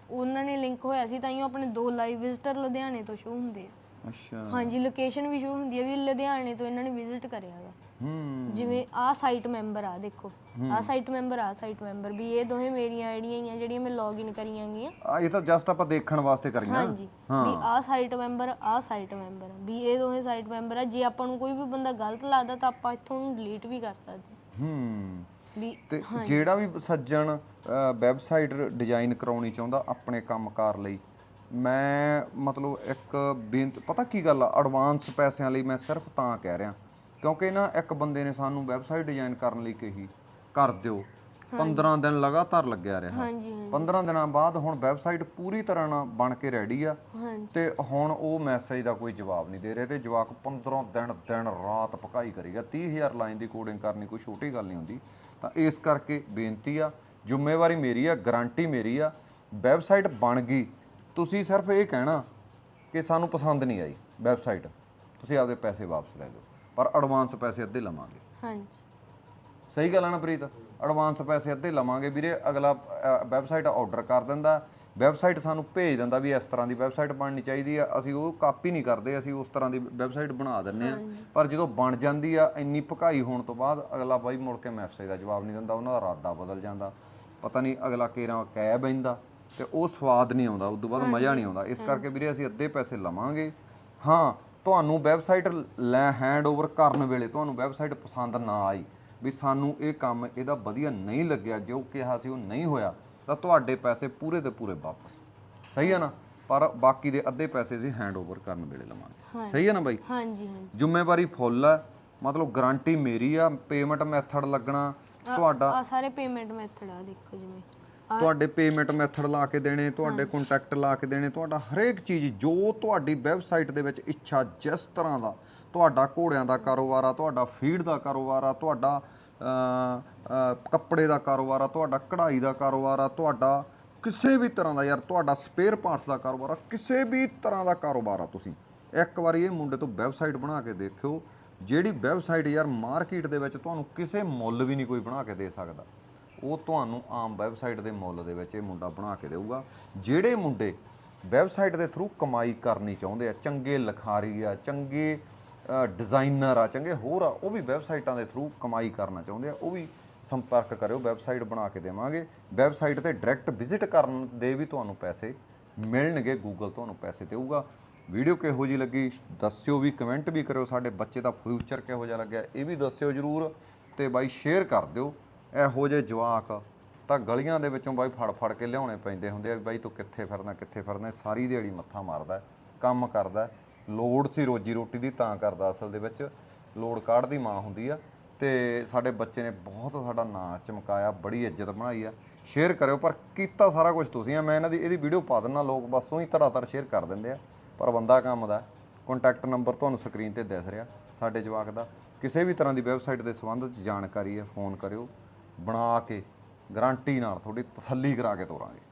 ਉਹਨਾਂ ਨੇ ਲਿੰਕ ਹੋਇਆ ਸੀ ਤਾਂ ਹੀ ਆਪਣੇ ਦੋ ਲਾਈਵ ਵਿਜ਼ਿਟਰ ਲੁਧਿਆਣੇ ਤੋਂ ਸ਼ੋ ਹੁੰਦੇ ਆ। ਅੱਛਾ। ਹਾਂਜੀ ਲੋਕੇਸ਼ਨ ਵੀ ਸ਼ੋ ਹੁੰਦੀ ਹੈ ਵੀ ਲੁਧਿਆਣੇ ਤੋਂ ਇਹਨਾਂ ਨੇ ਵਿਜ਼ਿਟ ਕਰਿਆ ਹੈਗਾ ਹੂੰ। ਜਿਵੇਂ ਆਹ ਸਾਈਟ ਮੈਂਬਰ ਆ ਦੇਖੋ। ਆਹ ਸਾਈਟ ਮੈਂਬਰ ਆ ਸਾਈਟ ਮੈਂਬਰ ਵੀ ਇਹ ਦੋਵੇਂ ਮੇਰੀਆਂ ਆਈਡੀਆਂ ਹੀ ਆ ਜਿਹੜੀਆਂ ਮੈਂ ਲੌਗਇਨ ਕਰੀਆਂ ਗਈਆਂ। ਆ ਇਹ ਤਾਂ ਜਸਟ ਆਪਾਂ ਦੇਖਣ ਵਾਸਤੇ ਕਰੀਆਂ। ਹਾਂਜੀ। ਵੀ ਆਹ ਸਾਈਟ ਮੈਂਬਰ ਆਹ ਸਾਈਟ ਮੈਂਬਰ ਵੀ ਇਹ ਦੋਵੇਂ ਸਾਈਟ ਮੈਂਬਰ ਆ ਜੇ ਆਪਾਂ ਨੂੰ ਕੋਈ ਵੀ ਬੰਦਾ ਗਲਤ ਲੱਗਦਾ ਤਾਂ ਆਪਾਂ ਇੱਥੋਂ ਨੂੰ ਡਿਲੀਟ ਵੀ ਕਰ ਸਕਦੇ ਹੂੰ। ਵੀ ਤੇ ਜਿਹੜਾ ਵੀ ਸੱਜਣ ਵੈਬਸਾਈਟ ਡਿਜ਼ਾਈਨ ਕਰਾਉਣੀ ਚਾਹੁੰਦਾ ਆਪਣੇ ਕੰਮਕਾਰ ਲਈ ਮੈਂ ਮਤਲਬ ਇੱਕ ਬੇਨਤੀ ਪਤਾ ਕੀ ਗੱਲ ਆ ਐਡਵਾਂਸ ਪੈਸਿਆਂ ਲਈ ਮੈਂ ਸਿਰਫ ਤਾਂ ਕਹਿ ਰਿਹਾ ਕਿਉਂਕਿ ਨਾ ਇੱਕ ਬੰਦੇ ਨੇ ਸਾਨੂੰ ਵੈਬਸਾਈਟ ਡਿਜ਼ਾਈਨ ਕਰਨ ਲਈ ਕਹੀ ਕਰ ਦਿਓ। 15 ਦਿਨ ਲਗਾਤਾਰ ਲੱਗਿਆ ਰਿਹਾ। ਹਾਂਜੀ ਹਾਂਜੀ। 15 ਦਿਨਾਂ ਬਾਅਦ ਹੁਣ ਵੈਬਸਾਈਟ ਪੂਰੀ ਤਰ੍ਹਾਂ ਨਾਲ ਬਣ ਕੇ ਰੈਡੀ ਆ ਤੇ ਹੁਣ ਉਹ ਮੈਸੇਜ ਦਾ ਕੋਈ ਜਵਾਬ ਨਹੀਂ ਦੇ ਰਹੇ ਤੇ ਜਵਾਕ 15 ਦਿਨ ਦਿਨ ਰਾਤ ਪਕਾਈ ਕਰੀਗਾ 30000 ਲਾਈਨ ਦੀ ਕੋਡਿੰਗ ਕਰਨੀ ਕੋਈ ਛੋਟੀ ਗੱਲ ਨਹੀਂ ਹੁੰਦੀ। ਤਾਂ ਇਸ ਕਰਕੇ ਬੇਨਤੀ ਆ ਜ਼ਿੰਮੇਵਾਰੀ ਮੇਰੀ ਆ ਗਾਰੰਟੀ ਮੇਰੀ ਆ ਵੈਬਸਾਈਟ ਬਣ ਗਈ। ਤੁਸੀਂ ਸਿਰਫ ਇਹ ਕਹਿਣਾ ਕਿ ਸਾਨੂੰ ਪਸੰਦ ਨਹੀਂ ਆਈ ਵੈਬਸਾਈਟ। ਤੁਸੀਂ ਆਪਦੇ ਪੈਸੇ ਵਾਪਸ ਲੈ ਲਓ ਪਰ ਐਡਵਾਂਸ ਪੈਸੇ ਅੱਧੇ ਲਵਾਂਗੇ। ਹਾਂਜੀ। ਸਹੀ ਗੱਲ ਆ ਨਾ ਪ੍ਰੀਤ? ਐਡਵਾਂਸ ਪੈਸੇ ਅੱਧੇ ਲਵਾਂਗੇ ਵੀਰੇ ਅਗਲਾ ਵੈਬਸਾਈਟ ਆਰਡਰ ਕਰ ਦਿੰਦਾ ਵੈਬਸਾਈਟ ਸਾਨੂੰ ਭੇਜ ਦਿੰਦਾ ਵੀ ਇਸ ਤਰ੍ਹਾਂ ਦੀ ਵੈਬਸਾਈਟ ਬਣਨੀ ਚਾਹੀਦੀ ਆ ਅਸੀਂ ਉਹ ਕਾਪੀ ਨਹੀਂ ਕਰਦੇ ਅਸੀਂ ਉਸ ਤਰ੍ਹਾਂ ਦੀ ਵੈਬਸਾਈਟ ਬਣਾ ਦਿੰਨੇ ਆ ਪਰ ਜਦੋਂ ਬਣ ਜਾਂਦੀ ਆ ਇੰਨੀ ਭਕਾਈ ਹੋਣ ਤੋਂ ਬਾਅਦ ਅਗਲਾ ਬਾਈ ਮੁੜ ਕੇ ਮੈਸੇਜ ਦਾ ਜਵਾਬ ਨਹੀਂ ਦਿੰਦਾ ਉਹਨਾਂ ਦਾ ਇਰਾਦਾ ਬਦਲ ਜਾਂਦਾ। ਪਤਾ ਨਹੀਂ ਅਗਲਾ ਕੇਰਾ ਕਹਿ ਬੈਂਦਾ ਤੇ ਉਹ ਸਵਾਦ ਨਹੀਂ ਆਉਂਦਾ ਉਸ ਤੋਂ ਬਾਅਦ ਮਜ਼ਾ ਨਹੀਂ ਆਉਂਦਾ। ਇਸ ਕਰਕੇ ਵੀਰੇ ਅਸੀਂ ਅੱਧੇ ਪੈਸੇ ਲਵਾਂਗੇ। ਹਾਂ ਤੁਹਾਨੂੰ ਵੈਬਸਾਈਟ ਲੈ ਹੈਂਡਓਵਰ ਕਰਨ ਵੇਲੇ ਤੁਹਾਨੂੰ ਵੈਬਸਾਈਟ ਪਸੰਦ ਨਾ ਆਈ ਵੀ ਸਾਨੂੰ ਇਹ ਕੰਮ ਇਹਦਾ ਵਧੀਆ ਨਹੀਂ ਲੱਗਿਆ ਜੋ ਕਿਹਾ ਸੀ ਉਹ ਨਹੀਂ ਹੋਇਆ। ਤਾਂ ਤੁਹਾਡੇ ਪੈਸੇ ਪੂਰੇ ਦੇ ਪੂਰੇ ਵਾਪਸ। ਸਹੀ ਹੈ ਨਾ? ਪਰ ਬਾਕੀ ਦੇ ਅੱਧੇ ਪੈਸੇ ਅਸੀਂ ਹੈਂਡਓਵਰ ਕਰਨ ਵੇਲੇ ਲਵਾਂਗੇ। ਸਹੀ ਹੈ ਨਾ ਬਾਈ? ਹਾਂਜੀ ਹਾਂਜੀ। ਜ਼ਿੰਮੇਵਾਰੀ ਫੁੱਲ ਹੈ। ਮਤਲਬ ਗਾਰੰਟੀ ਮੇਰੀ ਆ ਪੇਮੈਂਟ ਮੈਥਡ ਲੱਗਣਾ ਤੁਹਾਡਾ। ਆ ਸਾਰੇ ਪੇਮੈਂਟ ਮੈਥਡ ਆ ਦੇਖੋ ਜਿਵੇਂ ਤੁਹਾਡੇ ਪੇਮੈਂਟ ਮੈਥਡ ਲਾ ਕੇ ਦੇਣੇ ਤੁਹਾਡੇ ਕੰਟੈਕਟ ਲਾ ਕੇ ਦੇਣੇ ਤੁਹਾਡਾ ਹਰੇਕ ਚੀਜ਼ ਜੋ ਤੁਹਾਡੀ ਵੈਬਸਾਈਟ ਦੇ ਵਿੱਚ ਇੱਛਾ ਜਿਸ ਤਰ੍ਹਾਂ ਦਾ ਤੁਹਾਡਾ ਘੋੜਿਆਂ ਦਾ ਕਾਰੋਬਾਰ ਆ ਤੁਹਾਡਾ ਫੀਡ ਦਾ ਕਾਰੋਬਾਰ ਆ ਤੁਹਾਡਾ ਕੱਪੜੇ ਦਾ ਕਾਰੋਬਾਰ ਆ, ਤੁਹਾਡਾ ਕਢਾਈ ਦਾ ਕਾਰੋਬਾਰ ਆ, ਤੁਹਾਡਾ ਕਿਸੇ ਵੀ ਤਰ੍ਹਾਂ ਦਾ ਯਾਰ, ਤੁਹਾਡਾ ਸਪੇਅਰ ਪਾਰਟਸ ਦਾ ਕਾਰੋਬਾਰ ਆ, ਕਿਸੇ ਵੀ ਤਰ੍ਹਾਂ ਦਾ ਕਾਰੋਬਾਰ ਆ ਤੁਸੀਂ। ਇੱਕ ਵਾਰੀ ਇਹ ਮੁੰਡੇ ਤੋਂ ਵੈਬਸਾਈਟ ਬਣਾ ਕੇ ਦੇਖਿਓ, ਜਿਹੜੀ ਵੈਬਸਾਈਟ ਯਾਰ ਮਾਰਕੀਟ ਦੇ ਵਿੱਚ ਤੁਹਾਨੂੰ ਕਿਸੇ ਮੁੱਲ ਵੀ ਨਹੀਂ ਕੋਈ ਬਣਾ ਕੇ ਦੇ ਸਕਦਾ। ਉਹ ਤੁਹਾਨੂੰ ਆਮ ਵੈਬਸਾਈਟ ਦੇ ਮੁੱਲ ਦੇ ਵਿੱਚ ਇਹ ਮੁੰਡਾ ਬਣਾ ਕੇ ਦੇਊਗਾ। ਜਿਹੜੇ ਮੁੰਡੇ ਵੈਬਸਾਈਟ ਦੇ ਥਰੂ ਕਮਾਈ ਕਰਨੀ ਚਾਹੁੰਦੇ ਆ, ਚੰਗੇ ਲਿਖਾਰੀ ਆ, ਚੰਗੇ ਡਿਜ਼ਾਈਨਰ ਆ, ਚੰਗੇ ਹੋਰ ਆ, ਉਹ ਵੀ ਵੈਬਸਾਈਟਾਂ ਦੇ ਥਰੂ ਕਮਾਈ ਕਰਨਾ ਚਾਹੁੰਦੇ ਆ, ਉਹ ਵੀ ਸੰਪਰਕ ਕਰਿਓ, ਵੈਬਸਾਈਟ ਬਣਾ ਕੇ ਦੇਵਾਂਗੇ। ਵੈਬਸਾਈਟ ਤੇ ਡਾਇਰੈਕਟ ਵਿਜ਼ਿਟ ਕਰਨ ਦੇ ਵੀ ਤੁਹਾਨੂੰ ਪੈਸੇ ਮਿਲਣਗੇ ਗੂਗਲ ਤੁਹਾਨੂੰ ਪੈਸੇ ਦੇਊਗਾ। ਵੀਡੀਓ ਕਿਹੋ ਜੀ ਲੱਗੀ, ਦੱਸਿਓ ਵੀ ਕਮੈਂਟ ਵੀ ਕਰਿਓ, ਸਾਡੇ ਬੱਚੇ ਦਾ ਫਿਊਚਰ ਕਿਹੋ ਜਿਹਾ ਲੱਗਿਆ, ਇਹ ਵੀ ਦੱਸਿਓ ਜਰੂਰ ਤੇ ਬਾਈ ਸ਼ੇਅਰ ਕਰ ਦਿਓ। ਇਹੋ ਜਿਹੇ ਜਵਾਕ ਤਾਂ ਗਲੀਆਂ ਦੇ ਵਿੱਚੋਂ ਬਾਈ ਫੜ ਫੜ ਕੇ ਲਿਆਉਣੇ ਪੈਂਦੇ ਹੁੰਦੇ ਆ ਬਾਈ ਤੂੰ ਕਿੱਥੇ ਫਿਰਨਾ ਕਿੱਥੇ ਫਿਰਨਾ ਸਾਰੀ ਦਿਹਾੜੀ ਮੱਥਾ ਮਾਰਦਾ, ਕੰਮ ਕਰਦਾ। ਲੋੜ ਸੀ ਰੋਜੀ ਰੋਟੀ ਦੀ ਤਾਂ ਕਰਦਾ ਅਸਲ ਦੇ ਵਿੱਚ। ਲੋੜ ਕਾਢ ਦੀ ਮਾਂ ਹੁੰਦੀ ਆ। ਤੇ ਸਾਡੇ ਬੱਚੇ ਨੇ ਬਹੁਤ ਸਾਡਾ ਨਾਂ ਚਮਕਾਇਆ, ਬੜੀ ਇੱਜ਼ਤ ਬਣਾਈ ਆ। ਸ਼ੇਅਰ ਕਰਿਓ, ਪਰ ਕੀਤਾ ਸਾਰਾ ਕੁਝ ਤੁਸੀਂ ਆ। ਮੈਂ ਇਹਨਾਂ ਦੀ, ਇਹਦੀ ਵੀਡੀਓ ਪਾ ਦਿੰਦਾ ਲੋਕ ਬਸ ਉਹੀ ਧੜਾ ਧੜ ਸ਼ੇਅਰ ਕਰ ਦਿੰਦੇ ਆ। ਪਰ ਬੰਦਾ ਕੰਮ ਦਾ ਕੰਟੈਕਟ ਨੰਬਰ ਤੁਹਾਨੂੰ ਸਕਰੀਨ ਤੇ ਦਿਸ ਰਿਹਾ ਸਾਡੇ ਜਵਾਕ ਦਾ। ਕਿਸੇ ਵੀ ਤਰ੍ਹਾਂ ਦੀ ਵੈਬਸਾਈਟ ਦੇ ਸੰਬੰਧ ਵਿੱਚ ਜਾਣਕਾਰੀ ਹੈ ਫੋਨ ਕਰਿਓ। ਬਣਾ ਕੇ ਗਾਰੰਟੀ ਨਾਲ ਤੁਹਾਡੀ ਤਸੱਲੀ ਕਰਾ ਕੇ ਤੋਰਾਂਗੇ।